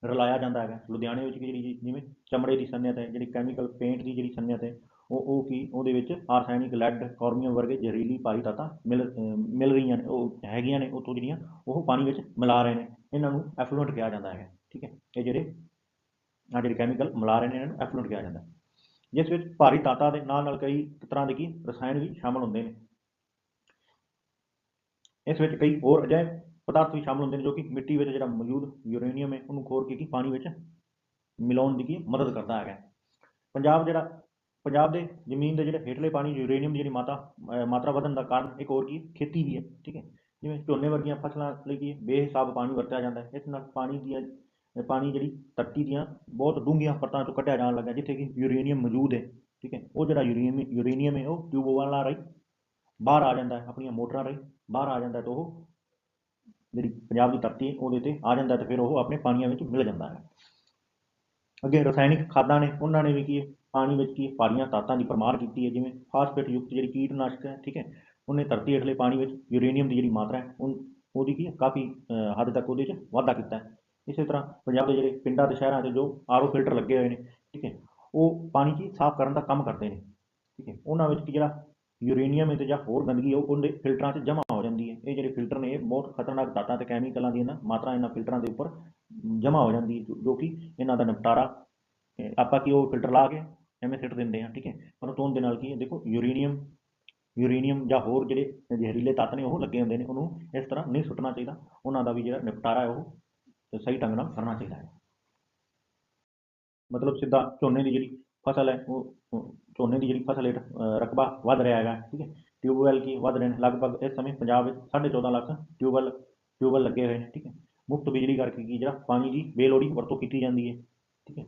ਰਲਾਇਆ ਜਾਂਦਾ ਹੈਗਾ। ਲੁਧਿਆਣੇ ਵਿੱਚ ਕੀ ਜਿਹੜੀ ਜੀ- ਜਿਵੇਂ ਚਮੜੇ ਦੀ ਸਨਅਤ ਹੈ, ਜਿਹੜੀ ਕੈਮੀਕਲ ਪੇਂਟ ਦੀ ਜਿਹੜੀ ਸਨਅਤ ਹੈ ਉਹ ਉਹ ਕੀ, ਉਹਦੇ ਵਿੱਚ ਆਰਸੈਨਿਕ ਲੈਡ ਕ੍ਰੋਮੀਅਮ ਵਰਗੇ ਜ਼ਹਿਰੀਲੀ ਭਾਰੀ ਤੱਤਾਂ ਮਿਲ ਮਿਲ ਰਹੀਆਂ ਨੇ, ਉਹ ਹੈਗੀਆਂ ਨੇ ਉੱਥੋਂ ਜਿਹੜੀਆਂ, ਉਹ ਪਾਣੀ ਵਿੱਚ ਮਿਲਾ ਰਹੇ ਨੇ, ਇਹਨਾਂ ਨੂੰ ਐਫਲੂਐਂਟ ਕਿਹਾ ਜਾਂਦਾ ਹੈ ਠੀਕ ਹੈ, ਇਹ ਜਿਹੜੇ ਆ ਜਿਹੜੇ ਕੈਮੀਕਲ ਮਿਲਾ ਰਹੇ ਨੇ, ਇਹਨਾਂ ਨੂੰ ਐਫਲੂਐਂਟ ਕਿਹਾ ਜਾਂਦਾ ਜਿਸ ਵਿੱਚ ਭਾਰੀ ਤਾਤਾਂ ਦੇ ਨਾਲ ਨਾਲ ਕਈ ਤਰ੍ਹਾਂ ਦੇ ਕੀ, ਰਸਾਇਣ ਵੀ ਸ਼ਾਮਲ ਹੁੰਦੇ ਨੇ। ਇਸ ਵਿੱਚ ਕਈ ਹੋਰ ਅਜਿਹੇ ਪਦਾਰਥ ਵੀ ਸ਼ਾਮਲ ਹੁੰਦੇ ਨੇ, ਜੋ ਕਿ ਮਿੱਟੀ ਵਿੱਚ ਜਿਹੜਾ ਮੌਜੂਦ ਯੂਰੇਨੀਅਮ ਹੈ, ਉਹਨੂੰ ਖੋਰ ਕੇ ਕੀ, ਪਾਣੀ ਵਿੱਚ ਮਿਲਾਉਣ ਦੀ ਕੀ ਮਦਦ ਕਰਦਾ ਹੈਗਾ। ਪੰਜਾਬ ਜਿਹੜਾ ਪੰਜਾਬ ਦੇ ਜ਼ਮੀਨ ਦੇ ਜਿਹੜੇ ਹੇਠਲੇ ਪਾਣੀ ਯੂਰੇਨੀਅਮ ਦੀ ਜਿਹੜੀ ਮਾਤਾ ਅਹ ਮਾਤਰਾ ਵਧਣ ਦਾ ਕਾਰਨ ਇੱਕ ਹੋਰ ਕੀ ਹੈ? ਖੇਤੀ ਵੀ ਹੈ ਠੀਕ ਹੈ। ਜਿਵੇਂ ਝੋਨੇ ਵਰਗੀਆਂ ਫਸਲਾਂ ਲਈ ਕੀ ਹੈ, ਬੇਹਿਸਾਬ ਪਾਣੀ ਵਰਤਿਆ ਜਾਂਦਾ ਹੈ। ਇਸ ਨਾਲ ਪਾਣੀ ਦੀਆਂ ਇਹ ਪਾਣੀ ਜਿਹੜੀ ਧਰਤੀ ਦੀਆਂ ਬਹੁਤ ਡੂੰਘੀਆਂ ਪਰਤਾਂ ਤੋਂ ਕੱਢਿਆ ਜਾਣ ਲੱਗਾ ਜਿੱਥੇ ਕਿ ਯੂਰੇਨੀਅਮ ਮੌਜੂਦ ਹੈ ਠੀਕ ਹੈ। ਉਹ ਜਿਹੜਾ ਯੂਰੇਨੀਅਮ ਯੂਰੇਨੀਅਮ ਹੈ ਉਹ ਟਿਊਬਵੈੱਲਾਂ ਰਾਹੀਂ ਬਾਹਰ ਆ ਜਾਂਦਾ ਹੈ ਆਪਣੀਆਂ ਮੋਟਰਾਂ ਰਾਹੀਂ ਬਾਹਰ ਆ ਜਾਂਦਾ ਹੈ ਤਾਂ ਉਹ ਜਿਹੜੀ ਪੰਜਾਬ ਦੀ ਧਰਤੀ ਹੈ ਉਹਦੇ ਤੇ ਆ ਜਾਂਦਾ ਹੈ ਤੇ ਫਿਰ ਉਹ ਆਪਣੇ ਪਾਣੀਆਂ ਵਿੱਚ ਮਿਲ ਜਾਂਦਾ ਹੈ। ਅੱਗੇ ਰਸਾਇਣਿਕ ਖਾਦਾਂ ਨੇ ਉਹਨਾਂ ਨੇ ਵੀ ਕੀ ਹੈ, ਪਾਣੀ ਵਿੱਚ ਕੀ ਹੈ, ਭਾਰੀਆਂ ਤਾਤਾਂ ਦੀ ਪਰਮਾਰ ਕੀਤੀ ਹੈ ਜਿਵੇਂ ਫਾਸਫੇਟ ਯੁਕਤ ਜਿਹੜੀ ਕੀਟਨਾਸ਼ਕ ਹੈ ਠੀਕ ਹੈ ਉਹਨੇ ਧਰਤੀ ਹੇਠਲੇ ਪਾਣੀ ਵਿੱਚ ਯੂਰੇਨੀਅਮ ਦੀ ਜਿਹੜੀ ਮਾਤਰਾ ਹੈ ਉਹ ਉਹਦੀ ਕੀ ਕਾਫੀ ਹੱਦ ਤੱਕ ਉਹਦੇ 'ਚ ਵਾਧਾ ਕੀਤਾ ਹੈ। ਇਸੇ ਤਰ੍ਹਾਂ ਪੰਜਾਬ ਦੇ ਜਿਹੜੇ ਪਿੰਡਾਂ ਤੇ ਸ਼ਹਿਰਾਂ 'ਚ ਜੋ ਆਰਓ ਫਿਲਟਰ ਲੱਗੇ ਹੋਏ ਨੇ ਠੀਕ ਹੈ ਉਹ ਪਾਣੀ ਕੀ ਸਾਫ਼ ਕਰਨ ਦਾ ਕੰਮ ਕਰਦੇ ਨੇ ਠੀਕ ਹੈ ਉਹਨਾਂ ਵਿੱਚ ਕੀ ਜਿਹੜਾ ਯੂਰੇਨੀਅਮ ਹੈ ਤੇ ਜਾਂ ਹੋਰ ਗੰਦਗੀ ਉਹ ਉਹਦੇ ਫਿਲਟਰਾਂ 'ਚ ਜਮ੍ਹਾਂ ਹੋ ਜਾਂਦੀ ਹੈ। ਇਹ ਜਿਹੜੇ ਫਿਲਟਰ ਨੇ ਇਹ ਬਹੁਤ ਖਤਰਨਾਕ ਤਾਤਾਂ ਤੇ ਕੈਮੀਕਲਾਂ ਦੀ ਇਹਨਾਂ ਮਾਤਰਾ ਇਹਨਾਂ ਫਿਲਟਰਾਂ ਦੇ ਉੱਪਰ ਜਮ੍ਹਾਂ ਹੋ ਜਾਂਦੀ ਹੈ ਜੋ- ਕਿ ਇਹਨਾਂ ਦਾ ਨਿਪਟਾਰਾ ਆਪਾਂ ਕੀ ਉਹ ਫਿਲਟਰ ਲਾ ਕੇ ਐਵੇਂ ਸਿੱਟ ਦਿੰਦੇ ਹਾਂ ਠੀਕ ਹੈ ਪਰੰਤੂ ਉਹਦੇ ਨਾਲ ਕੀ ਹੈ ਦੇਖੋ ਯੂਰੇਨੀਅਮ ਯੂਰੇਨੀਅਮ ਜਾਂ ਹੋਰ ਜਿਹੜੇ ਜ਼ਹਿਰੀਲੇ ਤੱਤ ਨੇ ਉਹ ਲੱਗੇ ਹੁੰਦੇ ਨੇ ਉਹਨੂੰ ਇਸ ਤਰ੍ਹਾਂ ਨਹੀਂ ਸੁੱਟਣਾ ਚਾਹੀਦਾ ਉਹਨਾਂ ਦਾ ਵੀ ਜਿਹੜਾ ਨਿਪਟਾਰਾ ਹੈ ਉਹ ਸਹੀ ਢੰਗ ਨਾਲ ਕਰਨਾ ਚਾਹੀਦਾ ਹੈ ਮਤਲਬ ਸਿੱਧਾ ਝੋਨੇ ਦੀ ਜਿਹੜੀ ਫਸਲ ਹੈ ਉਹ ਉਹ ਝੋਨੇ ਦੀ ਜਿਹੜੀ ਫਸਲ ਹੇਠ ਅਹ, ਰਕਬਾ ਵੱਧ ਰਿਹਾ ਹੈਗਾ ਠੀਕ ਹੈ ਟਿਊਬਵੈੱਲ ਕੀ ਵੱਧ ਰਹੇ ਨੇ ਲਗਭਗ ਇਸ ਸਮੇਂ ਪੰਜਾਬ ਵਿੱਚ 14.5 ਲੱਖ ਟਿਊਬਵੈੱਲ ਟਿਊਬਵੈੱਲ ਲੱਗੇ ਹੋਏ ਨੇ ਠੀਕ ਹੈ ਮੁਫਤ ਬਿਜਲੀ ਕਰਕੇ ਕੀ ਜਿਹੜਾ ਪਾਣੀ ਦੀ ਬੇਲੋੜੀ ਵਰਤੋਂ ਕੀਤੀ ਜਾਂਦੀ ਹੈ ਠੀਕ ਹੈ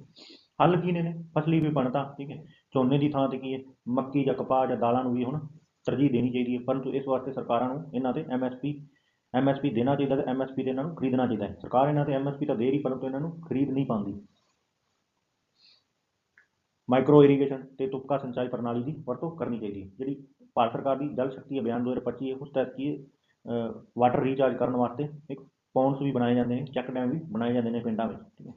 ਹੱਲ ਕੀ ਨੇ ਨੇ ਫਸਲੀ ਵਿਭਿੰਨਤਾ ਠੀਕ ਹੈ। ਝੋਨੇ ਦੀ ਥਾਂ ਤੇ ਕੀ ਹੈ? ਮੱਕੀ ਜਾਂ ਕਪਾਹ ਜਾਂ ਦਾਲਾਂ ਨੂੰ ਵੀ ਹੁਣ ਤਰਜੀਹ ਦੇਣੀ ਚਾਹੀਦੀ ਹੈ, ਪਰੰਤੂ ਇਸ ਵਾਸਤੇ ਸਰਕਾਰਾਂ ਨੂੰ ਇਹਨਾਂ ਤੇ ਐਮਐਸਪੀ ਐਮਐਸਪੀ ਦੇਣਾ ਚਾਹੀਦਾ ਤੇ ਐਮਐਸਪੀ ਤੇ ਇਹਨਾਂ ਨੂੰ ਖਰੀਦਣਾ ਚਾਹੀਦਾ ਹੈ। ਸਰਕਾਰ ਇਹਨਾਂ ਤੇ ਐਮਐਸਪੀ ਤਾਂ ਦੇ ਰਹੀ, ਪਰੰਤੂ ਇਹਨਾਂ ਨੂੰ ਖਰੀਦ ਨਹੀਂ ਪਾਉਂਦੀ। ਮਾਈਕਰੋ ਇਰੀਗੇਸ਼ਨ ਤੇ ਤੁਪਕਾ ਸਿੰਚਾਈ ਪ੍ਰਣਾਲੀ ਦੀ ਵਰਤੋਂ ਕਰਨੀ ਚਾਹੀਦੀ ਹੈ। ਜਿਹੜੀ ਭਾਰਤ ਸਰਕਾਰ ਦੀ ਜਲ ਸ਼ਕਤੀ ਅਭਿਆਨ 2025 ਹੈ, ਉਸ ਤਹਿਤ ਕੀ ਹੈ? ਵਾਟਰ ਰੀਚਾਰਜ ਕਰਨ ਵਾਸਤੇ ਇੱਕ ਪੌਂਡਸ ਵੀ ਬਣਾਏ ਜਾਂਦੇ ਨੇ ਚੈੱਕ ਡੈਮ ਵੀ ਬਣਾਏ ਜਾਂਦੇ ਨੇ ਪਿੰਡਾਂ ਵਿੱਚ, ਠੀਕ ਹੈ।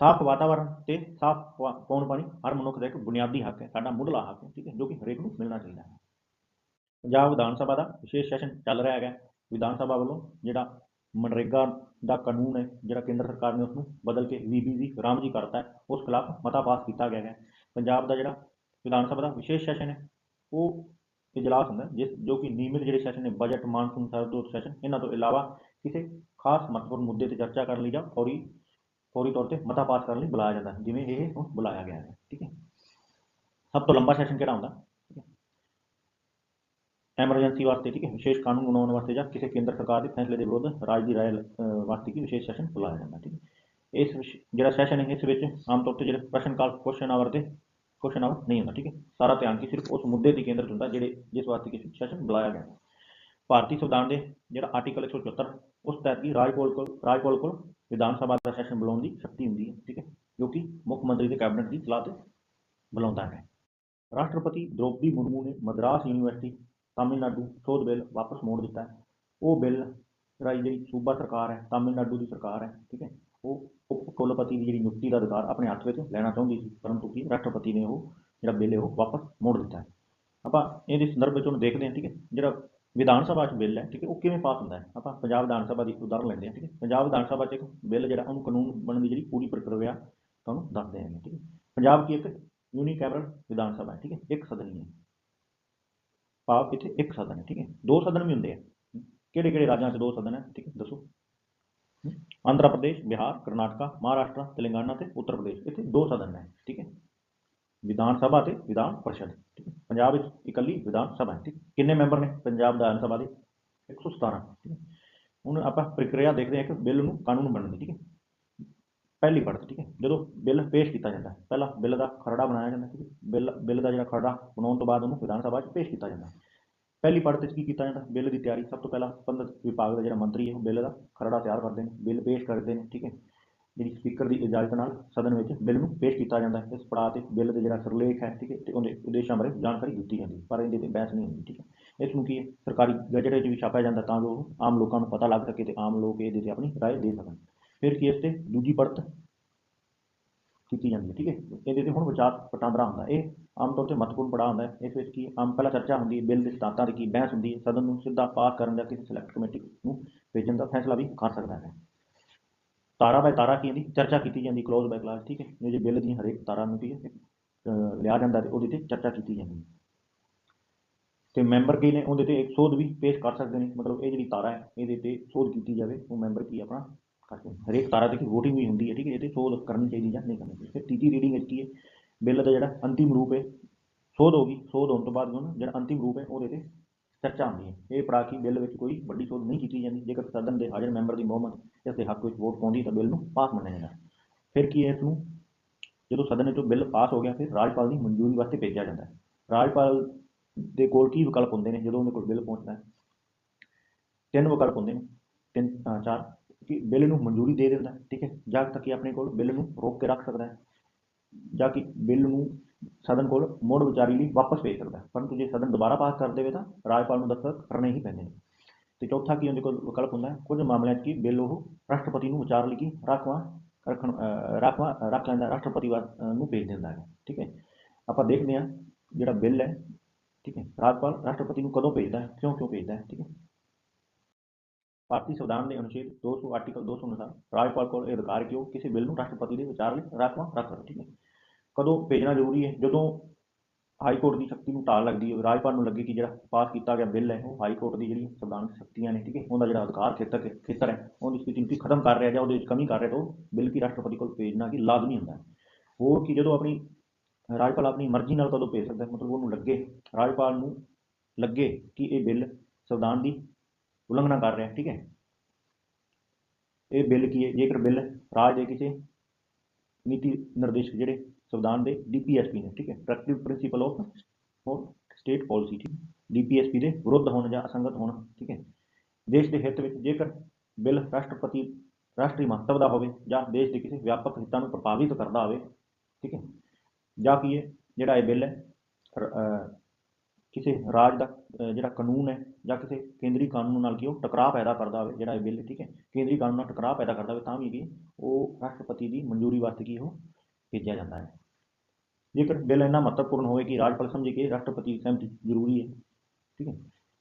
ਸਾਫ਼ ਵਾਤਾਵਰਣ ਤੇ ਸਾਫ਼ ਪਾ- ਪੌਣ ਪਾਣੀ ਹਰ ਮਨੁੱਖ ਦਾ ਇੱਕ ਬੁਨਿਆਦੀ ਹੱਕ ਹੈ, ਸਾਡਾ ਮੁੱਢਲਾ ਹੱਕ ਹੈ, ਠੀਕ ਹੈ, ਜੋ ਕਿ ਹਰੇਕ ਨੂੰ ਮਿਲਣਾ ਚਾਹੀਦਾ ਹੈ। ਪੰਜਾਬ ਵਿਧਾਨ ਸਭਾ ਦਾ ਵਿਸ਼ੇਸ਼ ਸੈਸ਼ਨ ਚੱਲ ਰਿਹਾ ਹੈਗਾ। ਵਿਧਾਨ ਸਭਾ ਵੱਲੋਂ ਜਿਹੜਾ ਮਨਰੇਗਾ ਦਾ ਕਾਨੂੰਨ ਹੈ, ਜਿਹੜਾ ਕੇਂਦਰ ਸਰਕਾਰ ਨੇ ਉਸ ਨੂੰ ਬਦਲ ਕੇ ਵੀਬੀਜੀ ਰਾਮਜੀ ਕਰਤਾ ਹੈ, ਉਸ ਖਿਲਾਫ ਮਤਾ ਪਾਸ ਕੀਤਾ ਗਿਆ ਹੈ ਪੰਜਾਬ ਦਾ ਜਿਹੜਾ ਵਿਧਾਨ ਸਭਾ ਦਾ ਵਿਸ਼ੇਸ਼ ਸੈਸ਼ਨ ਹੈ, ਉਹ ਇਜਲਾਸ ਹੁੰਦਾ ਜਿਸ ਜੋ ਕਿ ਨਿਯਮਿਤ ਜਿਹੜੇ ਸੈਸ਼ਨ ਨੇ ਬਜਟ ਮਾਨਸੂਨ ਸਰਦੋਤ ਸੈਸ਼ਨ, ਇਹਨਾਂ ਤੋਂ ਇਲਾਵਾ ਕਿਸੇ ਖਾਸ ਮਹੱਤਵਪੂਰਨ ਮੁੱਦੇ ਤੇ ਚਰਚਾ ਕਰਨ ਲਈ ਜਾਂ ਫੌਰੀ ਫੌਰੀ ਤੌਰ ਤੇ ਮਤਾ ਪਾਸ ਕਰਨ ਲਈ ਬੁਲਾਇਆ ਜਾਂਦਾ ਹੈ, ਜਿਵੇਂ ਇਹ ਹੁਣ ਬੁਲਾਇਆ ਗਿਆ ਹੈ, ਠੀਕ ਹੈ। ਸਭ ਤੋਂ ਲੰਬਾ ਸੈਸ਼ਨ ਕਿਹੜਾ ਹੁੰਦਾ? ਠੀਕ ਹੈ। ਐਮਰਜੈਂਸੀ ਵਾਸਤੇ, ਠੀਕ ਹੈ, ਵਿਸ਼ੇਸ਼ ਕਾਨੂੰਨ ਬਣਾਉਣ ਵਾਸਤੇ ਜਾਂ ਕਿਸੇ ਕੇਂਦਰ ਸਰਕਾਰ ਦੇ ਫੈਸਲੇ ਦੇ ਵਿਰੁੱਧ ਰਾਜ ਦੀ ਰਾਏ ਵਾਸਤੇ ਕੀ ਵਿਸ਼ੇਸ਼ ਸੈਸ਼ਨ ਬੁਲਾਇਆ ਜਾਂਦਾ, ਠੀਕ ਹੈ। ਇਸ ਜਿਹੜਾ ਸੈਸ਼ਨ ਹੈ, ਇਸ ਵਿੱਚ ਆਮ ਤੌਰ ਤੇ ਜਿਹੜੇ ਪ੍ਰਸ਼ਨ ਕਾਲ ਕੁਐਸਚਨ ਆਵਰ ਤੇ ਕੁਐਸਚਨ ਆਵਰ ਨਹੀਂ ਹੁੰਦਾ, ਠੀਕ ਹੈ। ਸਾਰਾ ਧਿਆਨ ਕੀ ਸਿਰਫ ਉਸ ਮੁੱਦੇ ਤੇ ਕੇਂਦਰਿਤ ਹੁੰਦਾ, ਜਿਹੜੇ, ਜਿਸ ਵਾਸਤੇ ਕਿਸੇ ਸੈਸ਼ਨ ਬੁਲਾਇਆ ਗਿਆ ਭਾਰਤੀ ਸੰਵਿਧਾਨ ਦੇ ਜਿਹੜਾ ਆਰਟੀਕਲ 174 ਉਸ ਤਹਿਤ ਕੀ ਰਾਜਪਾਲ ਕੋਲ ਰਾਜਪਾਲ ਕੋਲ ਵਿਧਾਨ ਸਭਾ ਦਾ ਸੈਸ਼ਨ ਬੁਲਾਉਣ ਦੀ ਸ਼ਕਤੀ ਹੁੰਦੀ ਹੈ, ਠੀਕ ਹੈ ਜੋ ਕਿ ਮੁੱਖ ਮੰਤਰੀ ਦੇ ਕੈਬਨਿਟ ਦੀ ਸਲਾਹ ਤੇ ਬੁਲਾਉਂਦਾ ਹੈ। ਰਾਸ਼ਟਰਪਤੀ ਦ੍ਰੋਪਦੀ ਮੁਰਮੂ ਨੇ ਮਦਰਾਸ ਯੂਨੀਵਰਸਿਟੀ, ਤਾਮਿਲਨਾਡੂ ਸੋਧ ਬਿੱਲ ਵਾਪਸ ਮੋੜ ਦਿੱਤਾ ਹੈ। ਉਹ ਬਿੱਲ ਰਾਈ ਜਿਹੜੀ ਸੂਬਾ ਸਰਕਾਰ ਹੈ, ਤਾਮਿਲਨਾਡੂ ਦੀ ਸਰਕਾਰ ਹੈ, ਠੀਕ ਹੈ, ਉਹ ਉਪ ਕੁਲਪਤੀ ਦੀ ਜਿਹੜੀ ਨਿਯੁਕਤੀ ਦਾ ਅਧਿਕਾਰ ਆਪਣੇ ਹੱਥ ਵਿੱਚ ਲੈਣਾ ਚਾਹੁੰਦੀ ਸੀ, ਪਰੰਤੂ ਕਿ ਰਾਸ਼ਟਰਪਤੀ ਨੇ ਉਹ ਜਿਹੜਾ ਬਿੱਲ ਹੈ ਉਹ ਵਾਪਸ ਮੋੜ ਦਿੱਤਾ ਹੈ। ਆਪਾਂ ਇਹਦੇ ਸੰਦਰਭ ਵਿੱਚ ਉਹਨੂੰ ਦੇਖਦੇ ਹਾਂ, ਠੀਕ ਹੈ, ਜਿਹੜਾ ਵਿਧਾਨ ਸਭਾ 'ਚ ਬਿੱਲ ਹੈ, ਠੀਕ ਹੈ, ਉਹ ਕਿਵੇਂ ਪਾਸ ਹੁੰਦਾ ਹੈ? ਆਪਾਂ ਪੰਜਾਬ ਵਿਧਾਨ ਸਭਾ ਦੀ ਉਦਾਹਰਨ ਲੈਂਦੇ ਹਾਂ, ਠੀਕ ਹੈ। ਪੰਜਾਬ ਵਿਧਾਨ ਸਭਾ 'ਚ ਇੱਕ ਬਿੱਲ ਜਿਹੜਾ, ਉਹਨੂੰ ਕਾਨੂੰਨ ਬਣਨ ਦੀ ਜਿਹੜੀ ਪੂਰੀ ਪ੍ਰਕਿਰਿਆ ਤੁਹਾਨੂੰ ਦੱਸਦੇ ਹਾਂ ਠੀਕ ਹੈ। ਪੰਜਾਬ ਕੀ ਇੱਕ ਯੂਨੀਕੈਮਰਲ ਵਿਧਾਨ ਸਭਾ ਹੈ, ਠੀਕ ਹੈ, ਇੱਕ ਸਦਨੀ ਹੈ। ਭਾਵ ਇੱਥੇ ਇੱਕ ਸਦਨ ਹੈ, ਠੀਕ ਹੈ। ਦੋ ਸਦਨ ਵੀ ਹੁੰਦੇ ਆ। ਕਿਹੜੇ ਕਿਹੜੇ ਰਾਜਾਂ 'ਚ ਦੋ ਸਦਨ ਹੈ, ਠੀਕ ਹੈ, ਦੱਸੋ। ਆਂਧਰਾ ਪ੍ਰਦੇਸ਼, ਬਿਹਾਰ, ਕਰਨਾਟਕਾ, ਮਹਾਰਾਸ਼ਟਰ, ਤੇਲੰਗਾਨਾ ਤੇ ਉੱਤਰ ਪ੍ਰਦੇਸ਼, ਇੱਥੇ ਦੋ ਸਦਨ ਹੈ, ਠੀਕ ਹੈ। ਵਿਧਾਨ ਸਭਾ ਤੇ ਵਿਧਾਨ ਪਰਿਸ਼ਦ। ਪੰਜਾਬ ਵਿੱਚ ਇਕੱਲੀ ਵਿਧਾਨ ਸਭਾ ਹੈ, ਠੀਕ? ਕਿੰਨੇ ਮੈਂਬਰ ਨੇ ਪੰਜਾਬ ਵਿਧਾਨ ਸਭਾ ਦੇ? 117 ਠੀਕ ਹੈ। ਹੁਣ ਆਪਾਂ ਪ੍ਰਕਿਰਿਆ ਦੇਖਦੇ ਹਾਂ ਇੱਕ ਬਿੱਲ ਨੂੰ ਕਾਨੂੰਨ ਬਣਨ ਦੀ, ਠੀਕ ਹੈ। ਪਹਿਲੀ ਪੜਤ ਠੀਕ ਹੈ। ਜਦੋਂ ਬਿੱਲ ਪੇਸ਼ ਕੀਤਾ ਜਾਂਦਾ ਹੈ, ਪਹਿਲਾਂ ਬਿੱਲ ਦਾ ਖਰੜਾ ਬਣਾਇਆ ਜਾਂਦਾ, ਠੀਕ ਹੈ। ਬਿੱਲ ਬਿੱਲ ਦਾ ਜਿਹੜਾ ਖਰੜਾ ਬਣਾਉਣ ਤੋਂ ਬਾਅਦ ਉਹਨੂੰ ਵਿਧਾਨ ਸਭਾ 'ਚ ਪੇਸ਼ ਕੀਤਾ ਜਾਂਦਾ ਪਹਿਲੀ ਪੜਤ 'ਚ ਕੀ ਕੀਤਾ ਜਾਂਦਾ? ਬਿੱਲ ਦੀ ਤਿਆਰੀ ਸਭ ਤੋਂ ਪਹਿਲਾਂ ਸੰਬੰਧਿਤ ਵਿਭਾਗ ਦਾ ਜਿਹੜਾ ਮੰਤਰੀ ਹੈ, ਉਹ ਬਿੱਲ ਦਾ ਖਰੜਾ ਤਿਆਰ ਕਰਦੇ ਨੇ, ਬਿੱਲ ਪੇਸ਼ ਕਰਦੇ ਨੇ, ਠੀਕ ਹੈ। ਜਿਹੜੀ ਸਪੀਕਰ ਦੀ ਇਜਾਜ਼ਤ ਨਾਲ ਸਦਨ ਵਿੱਚ ਬਿੱਲ ਨੂੰ ਪੇਸ਼ ਕੀਤਾ ਜਾਂਦਾ ਹੈ। ਇਸ ਪੜਾਅ ਤੇ ਬਿੱਲ ਦੇ ਜਿਹੜਾ ਸਿਰਲੇਖ ਹੈ, ਠੀਕ ਹੈ, ਤੇ ਉਹਦੇ ਉਦੇਸ਼ਾਂ ਬਾਰੇ ਜਾਣਕਾਰੀ ਦਿੱਤੀ ਜਾਂਦੀ ਹੈ। ਪਰ ਇਹਦੇ ਤੇ ਬਹਿਸ ਨਹੀਂ ਹੁੰਦੀ, ਠੀਕ ਹੈ। ਇਸ ਨੂੰ ਕੀ ਹੈ? ਸਰਕਾਰੀ ਗਜ਼ਟ ਵਿੱਚ ਵੀ ਛਾਪਿਆ ਜਾਂਦਾ ਤਾਂ ਜੋ ਆਮ ਲੋਕਾਂ ਨੂੰ ਪਤਾ ਲੱਗ ਸਕੇ ਤੇ ਆਮ ਲੋਕ ਇਹਦੇ ਤੇ ਆਪਣੀ ਰਾਏ ਦੇ ਸਕਣ। ਫਿਰ ਕੀ ਇਸ ਤੇ ਦੂਜੀ ਪੜਤ ਕੀਤੀ ਜਾਂਦੀ ਹੈ, ਠੀਕ ਹੈ। ਇਹਦੇ ਤੇ ਹੁਣ ਵਿਚਾਰ ਵਟਾਂਦਰਾ ਹੁੰਦਾ ਇਹ ਆਮ ਤੌਰ ਤੇ ਮਹੱਤਵਪੂਰਨ ਪੜਾਅ ਹੁੰਦਾ ਹੈ। ਇਸ ਵਿੱਚ ਕੀ ਆਮ ਪਹਿਲਾਂ ਚਰਚਾ ਹੁੰਦੀ ਹੈ, ਬਿੱਲ ਦੇ ਸਿਧਾਂਤਾਂ ਦੀ ਕੀ ਬਹਿਸ ਹੁੰਦੀ ਹੈ। ਸਦਨ ਨੂੰ ਸਿੱਧਾ ਪਾਸ ਕਰਨ ਜਾਂ ਕਿਸੇ ਸਿਲੈਕਟ ਕਮੇਟੀ ਨੂੰ ਭੇਜਣ ਦਾ ਫੈਸਲਾ ਵੀ ਕਰ ਸਕਦਾ ਹੈ। ਤਾਰਾ ਬਾਈ ਤਾਰਾ ਕੀ ਹੁੰਦੀ? ਚਰਚਾ ਕੀਤੀ ਜਾਂਦੀ ਕਲੋਜ਼ ਬਾਈ ਕਲਾਸ ਠੀਕ ਹੈ? ਇਹ ਜੇ ਬਿੱਲ ਦੀਆਂ ਹਰੇਕ ਤਾਰਾ ਨੂੰ ਕੀ ਹੈ? ਲਿਆ ਜਾਂਦਾ ਤੇ ਉਹਦੇ ਤੇ ਚਰਚਾ ਕੀਤੀ ਜਾਂਦੀ ਹੈ। ਤੇ ਮੈਂਬਰ ਕੀ ਨੇ? ਉਹਦੇ ਤੇ ਇੱਕ ਸੋਧ ਵੀ ਪੇਸ਼ ਕਰ ਸਕਦੇ ਨੇ। ਮਤਲਬ ਇਹ ਜਿਹੜੀ ਤਾਰਾ ਹੈ, ਇਹਦੇ ਤੇ ਸੋਧ ਕੀਤੀ ਜਾਵੇ। ਉਹ ਮੈਂਬਰ ਕੀ ਆਪਣਾ ਕਰ ਸਕਦੇ ਨੇ। ਹਰੇਕ ਤਾਰਾ ਤੇ ਕੀ VOTING ਵੀ ਹੁੰਦੀ ਹੈ, ਠੀਕ ਹੈ? ਇਹ ਤੇ ਸੋਧ ਕਰਨੀ ਚਾਹੀਦੀ ਜਾਂ ਨਹੀਂ ਕਰਨੀ ਚਾਹੀਦੀ। ਫਿਰ ਤੀਜੀ ਰੀਡਿੰਗ ਵਿੱਚ ਕੀ ਹੈ? ਬਿੱਲ ਦਾ ਜਿਹੜਾ ਅੰਤਿਮ ਰੂਪ ਹੈ, ਸੋਧ ਹੋ ਗਈ। ਸੋਧ ਹੋਣ ਤੋਂ ਬਾਅਦ ਉਹਨੂੰ ਜਿਹੜਾ ਅੰਤਿਮ ਰੂਪ ਹੈ, ਉਹਦੇ ਤੇ ਚਰਚਾ ਹੁੰਦੀ ਹੈ। ਇਹ ਪੜਾ ਕਿ ਬਿੱਲ ਵਿੱਚ ਕੋਈ ਵੱਡੀ ਸੋਧ ਨਹੀਂ ਕੀਤੀ ਜਾਂਦੀ। ਜੇਕਰ ਸਦਨ ਦੇ ਹਾਜ਼ਰ ਮੈਂਬਰ ਦੀ ਬਹੁਮਤ ਇਸ ਦੇ ਹੱਕ ਵਿੱਚ ਵੋਟ ਪਾਉਂਦੀ ਤਾਂ ਬਿੱਲ ਨੂੰ ਪਾਸ ਮੰਨਿਆ ਜਾਂਦਾ। ਫਿਰ ਕੀ ਇਸ ਨੂੰ? ਜਦੋਂ ਸਦਨ ਵਿੱਚੋਂ ਬਿੱਲ ਪਾਸ ਹੋ ਗਿਆ, ਫਿਰ ਰਾਜਪਾਲ ਦੀ ਮਨਜ਼ੂਰੀ ਵਾਸਤੇ ਭੇਜਿਆ ਜਾਂਦਾ ਹੈ। ਰਾਜਪਾਲ ਦੇ ਕੋਲ ਕੀ ਵਿਕਲਪ ਹੁੰਦੇ ਨੇ ਜਦੋਂ ਉਹਦੇ ਕੋਲ ਬਿੱਲ ਪਹੁੰਚਦਾ ਹੈ? ਤਿੰਨ ਵਿਕਲਪ ਹੁੰਦੇ ਨੇ। ਤਿੰਨ ਚਾਰ, ਕਿ ਬਿੱਲ ਨੂੰ ਮਨਜ਼ੂਰੀ ਦੇ ਦਿੰਦਾ ਠੀਕ ਹੈ? ਜਾਂ ਤੱਕ ਕਿ ਆਪਣੇ ਕੋਲ ਬਿੱਲ ਨੂੰ ਰੋਕ ਕੇ ਰੱਖ ਸਕਦਾ ਹੈ। ਜਾਂ ਕਿ ਬਿੱਲ ਨੂੰ ਸਦਨ ਕੋਲ ਮੁੜ ਵਿਚਾਰੀ ਲਈ ਵਾਪਸ ਭੇਜ ਸਕਦਾ ਹੈ। ਪਰੰਤੂ ਜੇ ਸਦਨ ਦੁਬਾਰਾ ਪਾਸ ਕਰ ਦੇਵੇ ਤਾਂ ਰਾਜਪਾਲ ਨੂੰ ਦਸਤਖਤ ਕਰਨੇ ਹੀ ਪੈਂਦੇ ਨੇ। ਤੇ ਚੌਥਾ ਕੀ ਉਹਦੇ ਕੋਲ ਵਿਕਲਪ ਹੁੰਦਾ ਹੈ? ਕੁਝ ਮਾਮਲਿਆਂ 'ਚ ਕੀ ਬਿੱਲ ਉਹ ਰਾਸ਼ਟਰਪਤੀ ਨੂੰ ਵਿਚਾਰ ਲਈ ਕੀ ਰਾਖਵਾਂ ਰੱਖਣ, ਅਹ ਰੱਖ ਲੈਂਦਾ, ਰਾਸ਼ਟਰਪਤੀ ਨੂੰ ਭੇਜ ਦਿੰਦਾ ਹੈ ਠੀਕ ਹੈ? ਆਪਾਂ ਦੇਖਦੇ ਹਾਂ ਜਿਹੜਾ ਬਿੱਲ ਹੈ। ਠੀਕ ਹੈ? ਰਾਜਪਾਲ ਰਾਸ਼ਟਰਪਤੀ ਨੂੰ ਕਦੋਂ ਭੇਜਦਾ ਹੈ? ਕਿਉਂ ਕਿਉਂ ਭੇਜਦਾ ਹੈ? ਠੀਕ ਹੈ? ਭਾਰਤੀ ਸੰਵਿਧਾਨ ਦੇ ਅਨੁਛੇਦ 200 ਆਰਟੀਕਲ 200 ਅਨੁਸਾਰ ਰਾਜਪਾਲ ਕੋਲ ਇਹ ਅਧਿਕਾਰ ਹੈ ਕਿ ਉਹ ਕਿਸੇ ਬਿੱਲ ਨੂੰ ਰਾਸ਼ਟਰਪਤੀ ਦੇ ਵਿਚਾਰ ਲਈ ਰਾਖਵਾਂ ਰੱਖ ਸਕਦਾ ਠੀਕ ਹੈ? ਕਦੋਂ ਭੇਜਣਾ ਜ਼ਰੂਰੀ ਹੈ? ਜਦੋਂ ਹਾਈ ਕੋਰਟ ਦੀ ਸ਼ਕਤੀ ਨੂੰ ਢਾਲ ਲੱਗਦੀ ਹੈ, ਰਾਜਪਾਲ ਨੂੰ ਲੱਗੇ ਕਿ ਜਿਹੜਾ ਪਾਸ ਕੀਤਾ ਗਿਆ ਬਿੱਲ ਹੈ, ਉਹ ਹਾਈ ਕੋਰਟ ਦੀ ਜਿਹੜੀ ਸੰਵਿਧਾਨਕ ਸ਼ਕਤੀਆਂ ਨੇ, ਠੀਕ ਹੈ, ਉਹਦਾ ਜਿਹੜਾ ਅਧਿਕਾਰ ਖੇਤਰ ਖੇਤਰ ਹੈ, ਉਹਦੀ ਸਥਿਤੀ ਖਤਮ ਕਰ ਰਿਹਾ ਜਾਂ ਉਹਦੇ ਵਿੱਚ ਕਮੀ ਕਰ ਰਿਹਾ, ਤਾਂ ਉਹ ਬਿੱਲ ਕੀ ਰਾਸ਼ਟਰਪਤੀ ਕੋਲ ਭੇਜਣਾ ਕੀ ਲਾਜ਼ਮੀ ਹੁੰਦਾ ਹੈ। ਹੋਰ ਕਿ, ਜਦੋਂ ਆਪਣੀ ਰਾਜਪਾਲ ਆਪਣੀ ਮਰਜ਼ੀ ਨਾਲ ਕਦੋਂ ਭੇਜ ਸਕਦਾ ਮਤਲਬ ਉਹਨੂੰ ਲੱਗੇ, ਰਾਜਪਾਲ ਨੂੰ ਲੱਗੇ ਕਿ ਇਹ ਬਿੱਲ ਸੰਵਿਧਾਨ ਦੀ ਉਲੰਘਣਾ ਕਰ ਰਿਹਾ, ਠੀਕ ਹੈ। ਇਹ ਬਿੱਲ ਕੀ ਹੈ? ਜੇਕਰ ਬਿੱਲ ਰਾਜ ਦੇ ਕਿਸੇ ਨੀਤੀ ਨਿਰਦੇਸ਼ਕ ਜਿਹੜੇ ਸੰਵਿਧਾਨ ਦੇ ਡੀਪੀਐਸਪੀ ਨੇ, ਠੀਕ ਹੈ? Directive principle of state policy ਠੀਕ ਡੀਪੀਐਸਪੀ ਦੇ ਵਿਰੁੱਧ ਹੋਣ ਜਾਂ ਅਸੰਗਤ ਹੋਣ, ਠੀਕ ਹੈ? ਦੇਸ਼ ਦੇ ਹਿੱਤ ਵਿੱਚ ਜੇਕਰ ਬਿੱਲ ਰਾਸ਼ਟਰਪਤੀ, ਰਾਸ਼ਟਰੀ ਮਹੱਤਵ ਦਾ ਹੋਵੇ ਜਾਂ ਦੇਸ਼ ਦੇ ਕਿਸੇ ਵਿਆਪਕ ਹਿੱਤਾਂ ਨੂੰ ਪ੍ਰਭਾਵਿਤ ਕਰਦਾ ਹੋਵੇ, ਠੀਕ ਹੈ? ਜਾਂ ਕੀ ਇਹ ਜਿਹੜਾ ਇਹ ਬਿੱਲ ਹੈ ਕਿਸੇ ਰਾਜ ਦਾ ਜਿਹੜਾ ਕਾਨੂੰਨ ਹੈ ਜਾਂ ਕਿਸੇ ਕੇਂਦਰੀ ਕਾਨੂੰਨ ਨਾਲ ਕੀ ਉਹ ਟਕਰਾਅ ਪੈਦਾ ਕਰਦਾ ਹੋਵੇ, ਜਿਹੜਾ ਇਹ ਬਿੱਲ, ਠੀਕ ਹੈ? ਕੇਂਦਰੀ ਕਾਨੂੰਨ ਨਾਲ ਟਕਰਾਅ ਪੈਦਾ ਕਰਦਾ ਹੋਵੇ, ਤਾਂ ਵੀ ਕੀ ਉਹ ਰਾਸ਼ਟਰਪਤੀ ਦੀ ਮਨਜ਼ੂਰੀ ਵਾਸਤੇ ਕੀ ਉਹ ਭੇਜਿਆ ਜਾਂਦਾ ਹੈ। ਜੇਕਰ ਬਿੱਲ ਇੰਨਾ ਮਹੱਤਵਪੂਰਨ ਹੋਵੇ ਕਿ ਰਾਜਪਾਲ ਸਮਝੇ ਕਿ ਰਾਸ਼ਟਰਪਤੀ ਦੀ ਸਹਿਮਤੀ ਜ਼ਰੂਰੀ ਹੈ, ਠੀਕ ਹੈ।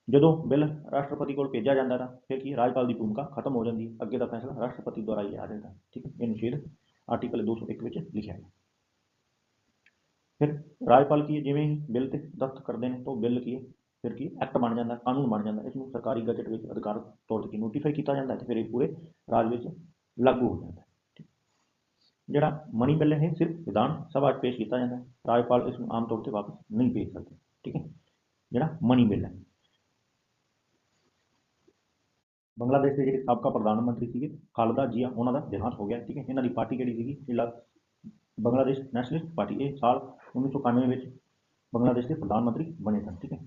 ਜਦੋਂ ਬਿੱਲ ਰਾਸ਼ਟਰਪਤੀ ਕੋਲ ਭੇਜਿਆ ਜਾਂਦਾ ਤਾਂ ਫਿਰ ਕੀ ਰਾਜਪਾਲ ਦੀ ਭੂਮਿਕਾ ਖਤਮ ਹੋ ਜਾਂਦੀ ਹੈ? ਅੱਗੇ ਦਾ ਫੈਸਲਾ ਰਾਸ਼ਟਰਪਤੀ ਦੁਆਰਾ ਹੀ ਲਿਆ ਜਾਂਦਾ ਠੀਕ ਹੈ। ਇਹ ਨਿਸ਼ੇਧ ਆਰਟੀਕਲ 201 ਵਿੱਚ ਲਿਖਿਆ ਹੈ। ਫਿਰ ਰਾਜਪਾਲ ਕੀ ਹੈ? ਜਿਵੇਂ ਹੀ ਬਿੱਲ ਤੇ ਦਸਤਖਤ ਕਰਦੇ ਨੇ ਤਾਂ ਉਹ ਬਿੱਲ ਕੀ ਹੈ? ਫਿਰ ਕੀ ਐਕਟ ਬਣ ਜਾਂਦਾ, ਕਾਨੂੰਨ ਬਣ ਜਾਂਦਾ। ਇਸ ਨੂੰ ਸਰਕਾਰੀ ਗਜ਼ਟ ਵਿੱਚ ਅਧਿਕਾਰ ਤੌਰ ਤੇ ਨੋਟੀਫਾਈ ਕੀਤਾ ਜਾਂਦਾ ਹੈ ਤੇ ਫਿਰ ਇਹ ਪੂਰੇ ਰਾਜ ਵਿੱਚ ਲਾਗੂ ਹੋ ਜਾਂਦਾ ਜਿਹੜਾ ਮਨੀ ਬਿੱਲ ਹੈ ਇਹ ਸਿਰਫ ਵਿਧਾਨ ਸਭਾ 'ਚ ਪੇਸ਼ ਕੀਤਾ ਜਾਂਦਾ ਹੈ। ਰਾਜਪਾਲ ਇਸ ਨੂੰ ਆਮ ਤੌਰ ਤੇ ਵਾਪਸ ਨਹੀਂ ਭੇਜ ਸਕਦੇ, ਠੀਕ ਹੈ? ਜਿਹੜਾ ਮਨੀ ਬਿੱਲ ਹੈ। ਬੰਗਲਾਦੇਸ਼ ਦੇ ਜਿਹੜੇ ਸਾਬਕਾ ਪ੍ਰਧਾਨ ਮੰਤਰੀ ਸੀਗੇ, ਖਾਲਦਾ ਜੀਆ ਉਹਨਾਂ ਦਾ ਦੇਹਾਂਤ ਹੋ ਗਿਆ, ਠੀਕ ਹੈ? ਇਹਨਾਂ ਦੀ ਪਾਰਟੀ ਕਿਹੜੀ ਸੀਗੀ? ਇਲਾ ਬੰਗਲਾਦੇਸ਼ ਨੈਸ਼ਨਲਿਸਟ ਪਾਰਟੀ, ਇਹ ਸਾਲ 1991 ਵਿੱਚ ਬੰਗਲਾਦੇਸ਼ ਦੇ ਪ੍ਰਧਾਨ ਮੰਤਰੀ ਬਣੇ ਸਨ, ਠੀਕ ਹੈ?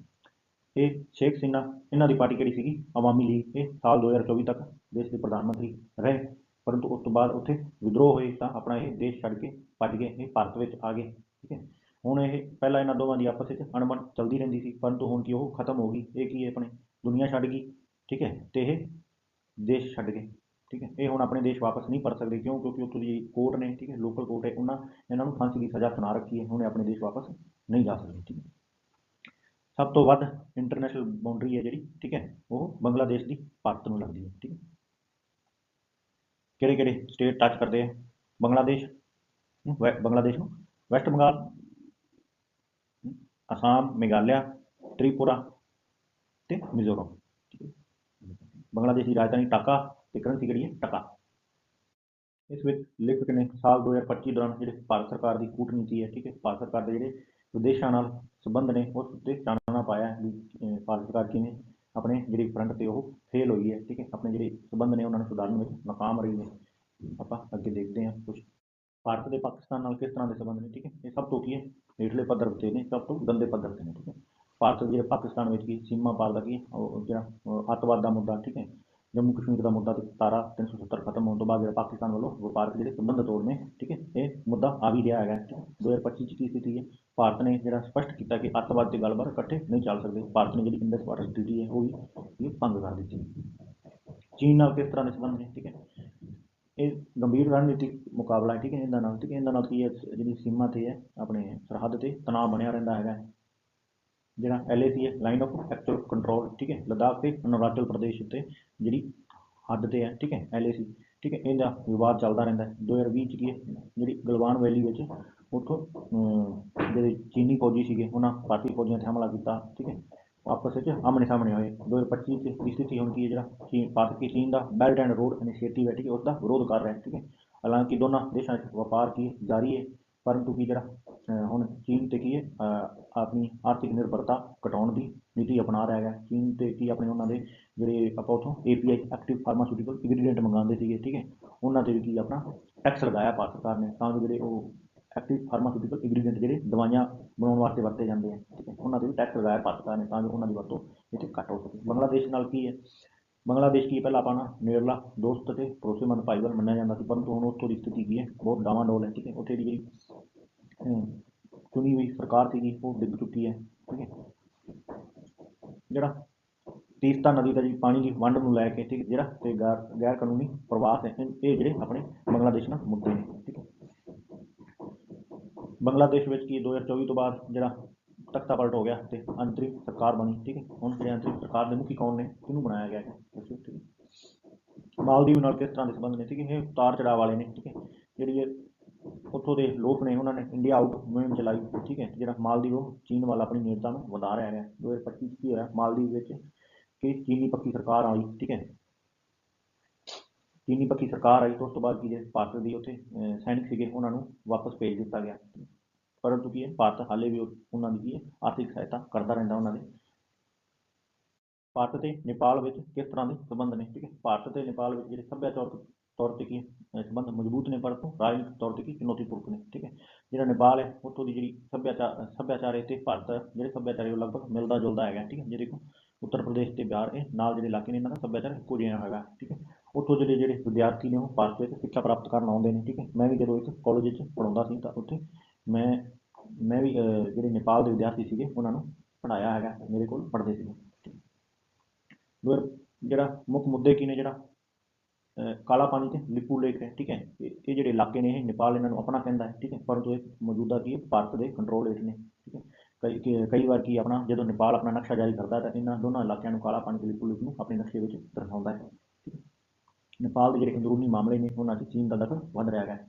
ਇਹ ਸ਼ੇਖ ਹਸੀਨਾ ਇਹਨਾਂ ਦੀ ਪਾਰਟੀ ਕਿਹੜੀ ਸੀਗੀ? ਆਵਾਮੀ ਲੀਗ, ਇਹ ਸਾਲ 2024 ਤੱਕ ਦੇਸ਼ ਦੇ ਪ੍ਰਧਾਨ ਮੰਤਰੀ ਰਹੇ। ਪਰੰਤੂ ਉਸ ਤੋਂ ਬਾਅਦ ਉੱਥੇ ਵਿਦਰੋਹ ਹੋਏ ਤਾਂ ਆਪਣਾ ਇਹ ਦੇਸ਼ ਛੱਡ ਕੇ ਭੱਜ ਗਏ, ਇਹ ਭਾਰਤ ਵਿੱਚ ਆ ਗਏ, ਠੀਕ ਹੈ। ਹੁਣ ਇਹ ਪਹਿਲਾਂ ਇਹਨਾਂ ਦੋਵਾਂ ਦੀ ਆਪਸ ਵਿੱਚ ਅਣਬਣ ਚੱਲਦੀ ਰਹਿੰਦੀ ਸੀ, ਪਰੰਤੂ ਹੁਣ ਕੀ ਉਹ ਖਤਮ ਹੋ ਗਈ, ਇਹ ਕੀ ਹੈ ਆਪਣੇ, ਦੁਨੀਆ ਛੱਡ ਗਈ, ਠੀਕ ਹੈ ਤੇ ਇਹ ਦੇਸ਼ ਛੱਡ ਗਏ, ਠੀਕ ਹੈ। ਇਹ ਹੁਣ ਆਪਣੇ ਦੇਸ਼ ਵਾਪਸ ਨਹੀਂ ਪਰਤ ਸਕਦੇ, ਕਿਉਂ? ਕਿਉਂਕਿ ਉੱਥੋਂ ਦੀ ਕੋਰਟ ਨੇ, ਠੀਕ ਹੈ ਲੋਕਲ ਕੋਰਟ ਹੈ, ਉਹਨਾਂ, ਇਹਨਾਂ ਨੂੰ ਫਾਂਸੀ ਦੀ ਸਜ਼ਾ ਸੁਣਾ ਰੱਖੀ ਹੈ, ਹੁਣ ਇਹ ਆਪਣੇ ਦੇਸ਼ ਵਾਪਸ ਨਹੀਂ ਜਾ ਸਕਦੇ, ਠੀਕ ਹੈ। ਸਭ ਤੋਂ ਵੱਧ ਇੰਟਰਨੈਸ਼ਨਲ ਬਾਉਂਡਰੀ ਹੈ ਜਿਹੜੀ, ਠੀਕ ਹੈ, ਉਹ ਬੰਗਲਾਦੇਸ਼ ਦੀ ਭਾਰਤ ਨੂੰ ਲੱਗਦੀ ਹੈ, ਠੀਕ ਹੈ। ਕਿਹੜੇ ਕਿਹੜੇ ਸਟੇਟ ਟੱਚ ਕਰਦੇ ਆ? ਬੰਗਲਾਦੇਸ਼? ਬੰਗਲਾਦੇਸ਼ ਨੂੰ? ਵੈਸਟ ਬੰਗਾਲ ਅਸਾਮ ਮੇਘਾਲਿਆ ਤ੍ਰਿਪੁਰਾ ਤੇ ਮਿਜ਼ੋਰਮ ਬੰਗਲਾਦੇਸ਼ ਦੀ ਰਾਜਧਾਨੀ ਢਾਕਾ ਤੇ ਕਰੰਸੀ ਕਿਹੜੀ ਹੈ? ਟਕਾ। ਇਸ ਵਿੱਚ ਲੇਖਕ ਨੇ ਸਾਲ 2025 ਦੌਰਾਨ ਜਿਹੜੇ ਭਾਰਤ ਸਰਕਾਰ ਦੀ ਕੂਟਨੀਤੀ ਹੈ ਠੀਕ ਹੈ ਭਾਰਤ ਸਰਕਾਰ ਦੇ ਜਿਹੜੇ ਵਿਦੇਸ਼ਾਂ ਨਾਲ ਸੰਬੰਧ ਨੇ ਉਸ ਉੱਤੇ ਚਾਨਣਾ ਪਾਇਆ ਹੈ ਵੀ ਭਾਰਤ ਸਰਕਾਰ ਕਿਵੇਂ ਆਪਣੇ ਜਿਹੜੀ ਫਰੰਟ ਤੇ ਉਹ ਫੇਲ ਹੋਈ ਹੈ, ਠੀਕ ਹੈ? ਆਪਣੇ ਜਿਹੜੇ ਸੰਬੰਧ ਨੇ ਉਹਨਾਂ ਨੂੰ ਸੁਧਾਰਨ ਵਿੱਚ ਨਾਕਾਮ ਰਹੀ ਹੈ। ਆਪਾਂ ਅੱਗੇ ਦੇਖਦੇ ਹਾਂ ਕੁਝ ਭਾਰਤ ਦੇ ਪਾਕਿਸਤਾਨ ਨਾਲ ਕਿਸ ਤਰ੍ਹਾਂ ਦੇ ਸੰਬੰਧ ਨੇ, ਠੀਕ ਹੈ? ਇਹ ਸਭ ਤੋਂ ਕੀ ਹੈ? ਹੇਠਲੇ ਪੱਧਰ ਤੇ ਨੇ, ਸਭ ਤੋਂ ਗੰਦੇ ਪੱਧਰ ਤੇ ਨੇ, ਠੀਕ ਹੈ? ਭਾਰਤ ਜਿਹੜਾ ਪਾਕਿਸਤਾਨ ਵਿੱਚ ਕੀ ਸੀਮਾ ਪਾਰ ਦਾ ਕੀ ਉਹ ਜਿਹੜਾ ਅੱਤਵਾਦ ਦਾ ਮੁੱਦਾ, ਠੀਕ ਹੈ? ਜੰਮੂ ਕਸ਼ਮੀਰ ਦਾ ਮੁੱਦਾ ਤੇ ਤਾਰਾ 370 ਖਤਮ ਹੋਣ ਤੋਂ ਬਾਅਦ ਜਿਹੜਾ ਪਾਕਿਸਤਾਨ ਵੱਲੋਂ ਵਪਾਰਕ ਜਿਹੜੇ ਸੰਬੰਧ ਤੋੜਨੇ, ਠੀਕ ਹੈ? ਇਹ ਮੁੱਦਾ ਆ ਵੀ ਰਿਹਾ ਹੈਗਾ। ਠੀਕ ਹੈ। 2025 ਚ ਕੀ ਸਥਿਤੀ ਹੈ? ਭਾਰਤ ਨੇ ਜਿਹੜਾ ਸਪਸ਼ਟ ਕੀਤਾ ਕਿ ਅੱਤਵਾਦ ਤੇ ਗੱਲਬਾਤ ਇਕੱਠੇ ਨਹੀਂ ਚੱਲ ਸਕਦੇ। ਭਾਰਤ ਨੇ ਜਿਹੜੀ ਇੰਡਸ ਵਾਟਰ ਟ੍ਰੀਟੀ ਹੈ, ਉਹ ਵੀ ਇਹ ਭੰਗ ਕਰ ਦਿੱਤੀ। ਚੀਨ ਨਾਲ ਕਿਸ ਤਰ੍ਹਾਂ ਦੇ ਸੰਬੰਧ ਨੇ, ਠੀਕ ਹੈ? ਇਹ ਗੰਭੀਰ ਰਣਨੀਤਿਕ ਮੁਕਾਬਲਾ ਹੈ, ਠੀਕ ਹੈ? ਇਹਨਾਂ ਨਾਲ ਠੀਕ ਹੈ? ਇਹਨਾਂ ਨਾਲ ਕੀ ਹੈ? ਜਿਹੜੀ ਸੀਮਾ ਤੇ ਹੈ, ਆਪਣੇ ਸਰਹੱਦ ਤੇ ਤਣਾਅ ਬਣਿਆ ਰਹਿੰਦਾ ਹੈਗਾ। ਜਿਹੜਾ ਐਲਏਸੀ ਹੈ ਲਾਈਨ ਆਫ ਐਕਚੁਅਲ ਕੰਟਰੋਲ ਠੀਕ ਹੈ? ਲਦਾਖ ਤੇ ਅਰੁਣਾਚਲ ਪ੍ਰਦੇਸ਼ ਉੱਤੇ ਜਿਹੜੀ ਹੱਦ ਤੇ ਹੈ, ਠੀਕ ਹੈ? ਐਲਏਸੀ ਠੀਕ ਹੈ ਇਹਦਾ ਵਿਵਾਦ ਚੱਲਦਾ ਰਹਿੰਦਾ ਹੈ। 2020 ਚ ਕੀ ਹੈ ਜਿਹੜੀ ਗਲਵਾਨ ਵੈਲੀ ਵਿੱਚ ਉੱਥੋਂ ਜਿਹੜੇ ਚੀਨੀ ਫੌਜੀ ਸੀਗੇ ਉਹਨਾਂ ਭਾਰਤੀ ਫੌਜੀਆਂ ਤੇ ਹਮਲਾ ਕੀਤਾ ਠੀਕ ਹੈ। ਆਪਸ ਵਿੱਚ ਆਮਣੇ ਸਾਹਮਣੇ ਹੋਏ। 2025 ਚ ਦੀ ਸਥਿਤੀ ਹੁਣ ਕੀ ਹੈ ਜਿਹੜਾ ਚੀਨ ਭਾਰਤ ਕੀ ਚੀਨ ਦਾ ਬੈਲਟ ਐਂਡ ਰੋਡ ਇਨੀਸ਼ੀਏਟਿਵ ਹੈ ਠੀਕ ਹੈ ਉਸ ਦਾ ਵਿਰੋਧ ਕਰ ਰਿਹਾ ਠੀਕ ਹੈ। ਹਾਲਾਂਕਿ ਦੋਨਾਂ ਦੇਸ਼ਾਂ 'ਚ ਵਪਾਰ ਕੀ ਹੈ, ਜਾਰੀ ਹੈ ਪਰੰਤੂ ਕੀ ਜਿਹੜਾ ਹੁਣ ਚੀਨ ਤੇ ਕੀ ਹੈ ਆਪਣੀ ਆਰਥਿਕ ਨਿਰਭਰਤਾ ਘਟਾਉਣ ਦੀ ਨੀਤੀ ਅਪਣਾ ਰਿਹਾ ਹੈਗਾ। ਚੀਨ ਤੇ ਕੀ ਆਪਣੇ ਉਹਨਾਂ ਦੇ ਜਿਹੜੇ ਆਪਾਂ ਉਥੋਂ API ਐਕਟਿਵ ਫਾਰਮਾਸਿਊਟੀਕਲ ਇੰਗਰੀਡੀਐਂਟ ਮੰਗਾਉਂਦੇ ਸੀਗੇ, ਠੀਕ ਹੈ, ਉਹਨਾਂ ਤੇ ਵੀ ਕੀ ਆਪਣਾ ਟੈਕਸ ਲਗਾਇਆ ਭਾਰਤ ਸਰਕਾਰ ਨੇ, ਤਾਂ ਜੋ ਜਿਹੜੇ ਉਹ ਐਕਟਿਵ ਫਾਰਮਾਸਿਊਟੀਕਲ ਇੰਗਰੀਡੀਐਂਟ ਜਿਹੜੇ ਦਵਾਈਆਂ ਬਣਾਉਣ ਵਾਸਤੇ ਵਰਤੇ ਜਾਂਦੇ ਆ, ਠੀਕ ਹੈ, ਉਹਨਾਂ ਤੇ ਵੀ ਟੈਕਸ ਲਗਾਇਆ ਭਾਰਤ ਸਰਕਾਰ ਨੇ, ਤਾਂ ਜੋ ਉਹਨਾਂ ਦੀ ਵਰਤੋਂ ਇੱਥੇ ਘੱਟ ਹੋ ਸਕੇ। ਬੰਗਲਾਦੇਸ਼ ਨਾਲ ਕੀ ਹੈ? ਬੰਗਲਾਦੇਸ਼ ਕੀ ਪਹਿਲਾਂ ਆਪਾਂ ਨਾ ਨੇੜਲਾ ਦੋਸਤ ਤੇ ਭਰੋਸੇਮੰਦ ਭਾਈਵਾਲ ਮੰਨਿਆ ਜਾਂਦਾ ਸੀ, ਪਰੰਤੂ ਹੁਣ ਉੱਥੋਂ ਦੀ ਸਥਿਤੀ ਕੀ ਹੈ? ਬਹੁਤ ਡਾਵਾਂਡੋਲ ਹੈ, ਠੀਕ ਹੈ, ਉੱਥੇ ਦੀ ਜਿਹੜੀ ਚੁਣੀ ਹੋਈ ਸਰਕਾਰ ਸੀਗੀ, ਉਹ ਡਿੱਗ ਚੁੱਕੀ ਹੈ, ਠੀਕ ਹੈ। ਜਿਹੜਾ ਤੀਸਤਾ ਨਦੀ ਦਾ ਜੀ ਪਾਣੀ ਦੀ ਵੰਡ ਨੂੰ ਲੈ ਕੇ ਠੀਕ ਜਿਹੜਾ ਤੇ ਗੈਰ ਗੈਰ ਕਾਨੂੰਨੀ ਪ੍ਰਵਾਸ ਹੈ, ਇਹ ਜਿਹੜੇ ਆਪਣੇ ਬੰਗਲਾਦੇਸ਼ ਨਾਲ ਮੁੱਦੇ ਨੇ, ਠੀਕ ਹੈ। ਬੰਗਲਾਦੇਸ਼ ਵਿੱਚ ਕੀ 2024 ਤੋਂ ਬਾਅਦ ਜਿਹੜਾ ਤਖਤਾ ਪਲਟ ਹੋ ਗਿਆ ਤੇ ਅੰਤਰਿਮ ਸਰਕਾਰ ਬਣੀ, ਠੀਕ ਹੈ। ਹੁਣ ਜਿਹੜੇ ਅੰਤਰਿਮ ਸਰਕਾਰ ਦੇ ਮੁਖੀ ਕੌਣ ਨੇ, ਕਿਹਨੂੰ ਬਣਾਇਆ ਗਿਆ ਹੈ? ਦੱਸੋ ਠੀਕ ਹੈ। ਮਾਲਦੀਵ ਨਾਲ ਕਿਸ ਤਰ੍ਹਾਂ ਦੇ ਸੰਬੰਧ ਨੇ, ਠੀਕ ਹੈ। ਇਹ ਉਤਾਰ ਚੜਾਅ ਵਾਲੇ ਨੇ, ਠੀਕ ਹੈ। ਜਿਹੜੀ ਇਹ ਉੱਥੋਂ ਦੇ ਲੋਕ ਨੇ, ਉਹਨਾਂ ਨੇ ਇੰਡੀਆ ਆਊਟ ਮੁਹਿੰਮ ਚਲਾਈ, ਠੀਕ ਹੈ। ਜਿਹੜਾ ਮਾਲਦੀਵ ਉਹ ਚੀਨ ਵੱਲ ਆਪਣੀ ਨੇੜਤਾ ਨੂੰ ਵਧਾ ਰਿਹਾ ਹੈ। 2025 ਚ ਕੀ ਹੋਇਆ? ਮਾਲਦੀਵ ਵਿੱਚ ਕਿ ਚੀਨੀ ਪੱਖੀ ਸਰਕਾਰ ਆਈ ਠੀਕ ਹੈ। ਚੀਨੀ ਪੱਖੀ ਸਰਕਾਰ ਆਈ ਤਾਂ ਉਸ ਤੋਂ ਬਾਅਦ ਕੀ ਹੈ ਭਾਰਤ ਦੀ ਉੱਥੇ ਅਹ, ਸੈਨਿਕ ਸੀਗੇ ਉਹਨਾਂ ਨੂੰ ਵਾਪਸ ਭੇਜ ਦਿੱਤਾ ਗਿਆ। ਪਰੰਤੂ ਕੀ ਹੈ ਭਾਰਤ ਹਾਲੇ ਵੀ ਉਹਨਾਂ ਦੀ ਕੀ ਹੈ ਆਰਥਿਕ ਸਹਾਇਤਾ ਕਰਦਾ ਰਹਿੰਦਾ ਉਹਨਾਂ ਦੇ। ਭਾਰਤ ਤੇ ਨੇਪਾਲ ਵਿੱਚ ਕਿਸ ਤਰ੍ਹਾਂ ਦੇ ਸੰਬੰਧ ਨੇ ਠੀਕ ਹੈ। ਭਾਰਤ ਤੇ ਨੇਪਾਲ ਵਿੱਚ ਜਿਹੜੇ ਸੱਭਿਆਚਾਰਕ ਤੌਰ ਤੇ ਕੀ ਅਹ, ਸੰਬੰਧ ਮਜ਼ਬੂਤ ਨੇ ਪਰ ਪਰੰਤੂ ਰਾਜਨੀਤਿਕ ਤੌਰ ਤੇ ਕੀ ਚੁਣੌਤੀਪੂਰਕ ਨੇ ਠੀਕ ਹੈ। ਜਿਹੜਾ ਨੇਪਾਲ ਹੈ ਉੱਥੋਂ ਦੀ ਜਿਹੜੀ ਸੱਭਿਆਚਾਰ ਸੱਭਿਆਚਾਰ ਹੈ ਤੇ ਭਾਰਤ ਜਿਹੜੇ ਸੱਭਿਆਚਾਰ ਉਹ ਲਗਭਗ ਮਿਲਦਾ ਜੁਲਦਾ ਹੈਗਾ ਠੀਕ ਹੈ। ਜਿਹੜੇ ਕੋ ਉੱਤਰ ਪ੍ਰਦੇਸ਼ ਤੇ ਬਿਹਾਰ ਇਹ ਨਾਲ ਜਿਹੜੇ ਇਲਾਕੇ ਨੇ ਇਹਨਾਂ ਦਾ ਸੱਭਿਆਚਾਰ ਇੱਕੋ ਜਿਹਾ ਹੈਗਾ ਠੀਕ ਹੈ। ਉੱਥੋਂ ਜਿਹੜੇ ਜਿਹੜੇ ਵਿਦਿਆਰਥੀ ਨੇ ਉਹ ਭਾਰਤ ਵਿੱਚ ਸਿੱਖਿਆ ਪ੍ਰਾਪਤ ਕਰਨ ਆਉਂਦੇ ਨੇ ਠੀਕ ਹੈ। ਮੈਂ ਵੀ ਜਦੋਂ ਇੱਕ ਕਾਲਜ ਵਿੱਚ ਪੜ੍ਹਾਉਂਦਾ ਸੀ ਤਾਂ ਉੱਥੇ ਮੈਂ ਮੈਂ ਵੀ ਜਿਹੜੇ ਨੇਪਾਲ ਦੇ ਵਿਦਿਆਰਥੀ ਸੀਗੇ ਉਹਨਾਂ ਨੂੰ ਪੜ੍ਹਾਇਆ ਹੈਗਾ ਮੇਰੇ ਕੋਲ ਪੜ੍ਹਦੇ ਸੀਗੇ ਫਿਰ ਜਿਹੜਾ ਮੁੱਖ ਮੁੱਦੇ ਕੀ ਨੇ ਜਿਹੜਾ ਅਹ, ਕਾਲਾ ਪਾਣੀ ਤੇ ਲਿਪੂ ਲੇਕ ਹੈ ਠੀਕ ਹੈ। ਇਹ ਜਿਹੜੇ ਇਲਾਕੇ ਨੇ ਇਹ ਨੇਪਾਲ ਇਹਨਾਂ ਨੂੰ ਆਪਣਾ ਕਹਿੰਦਾ ਹੈ ਠੀਕ ਹੈ। ਪਰੰਤੂ ਇਹ ਮੌਜੂਦਾ ਕੀ ਭਾਰਤ ਦੇ ਕੰਟਰੋਲ ਹੇਠ ਨੇ ਠੀਕ ਹੈ। ਕਈ ਕਿ- ਕਈ ਵਾਰ ਕੀ ਆਪਣਾ ਜਦੋਂ ਨੇਪਾਲ ਆਪਣਾ ਨਕਸ਼ਾ ਜਾਰੀ ਕਰਦਾ ਤਾਂ ਇਹਨਾਂ ਦੋਨਾਂ ਇਲਾਕਿਆਂ ਨੂੰ ਕਾਲਾ ਪਾਣੀ ਦੀ ਪੁਲਿਸ ਨੂੰ ਆਪਣੇ ਨਕਸ਼ੇ ਵਿੱਚ ਦਰਸਾਉਂਦਾ ਹੈ, ਠੀਕ ਹੈ। ਨੇਪਾਲ ਦੇ ਜਿਹੜੇ ਅੰਦਰੂਨੀ ਮਾਮਲੇ ਨੇ, ਉਹਨਾਂ 'ਚ ਚੀਨ ਦਾ ਦਖਲ ਵੱਧ ਰਿਹਾ ਹੈ।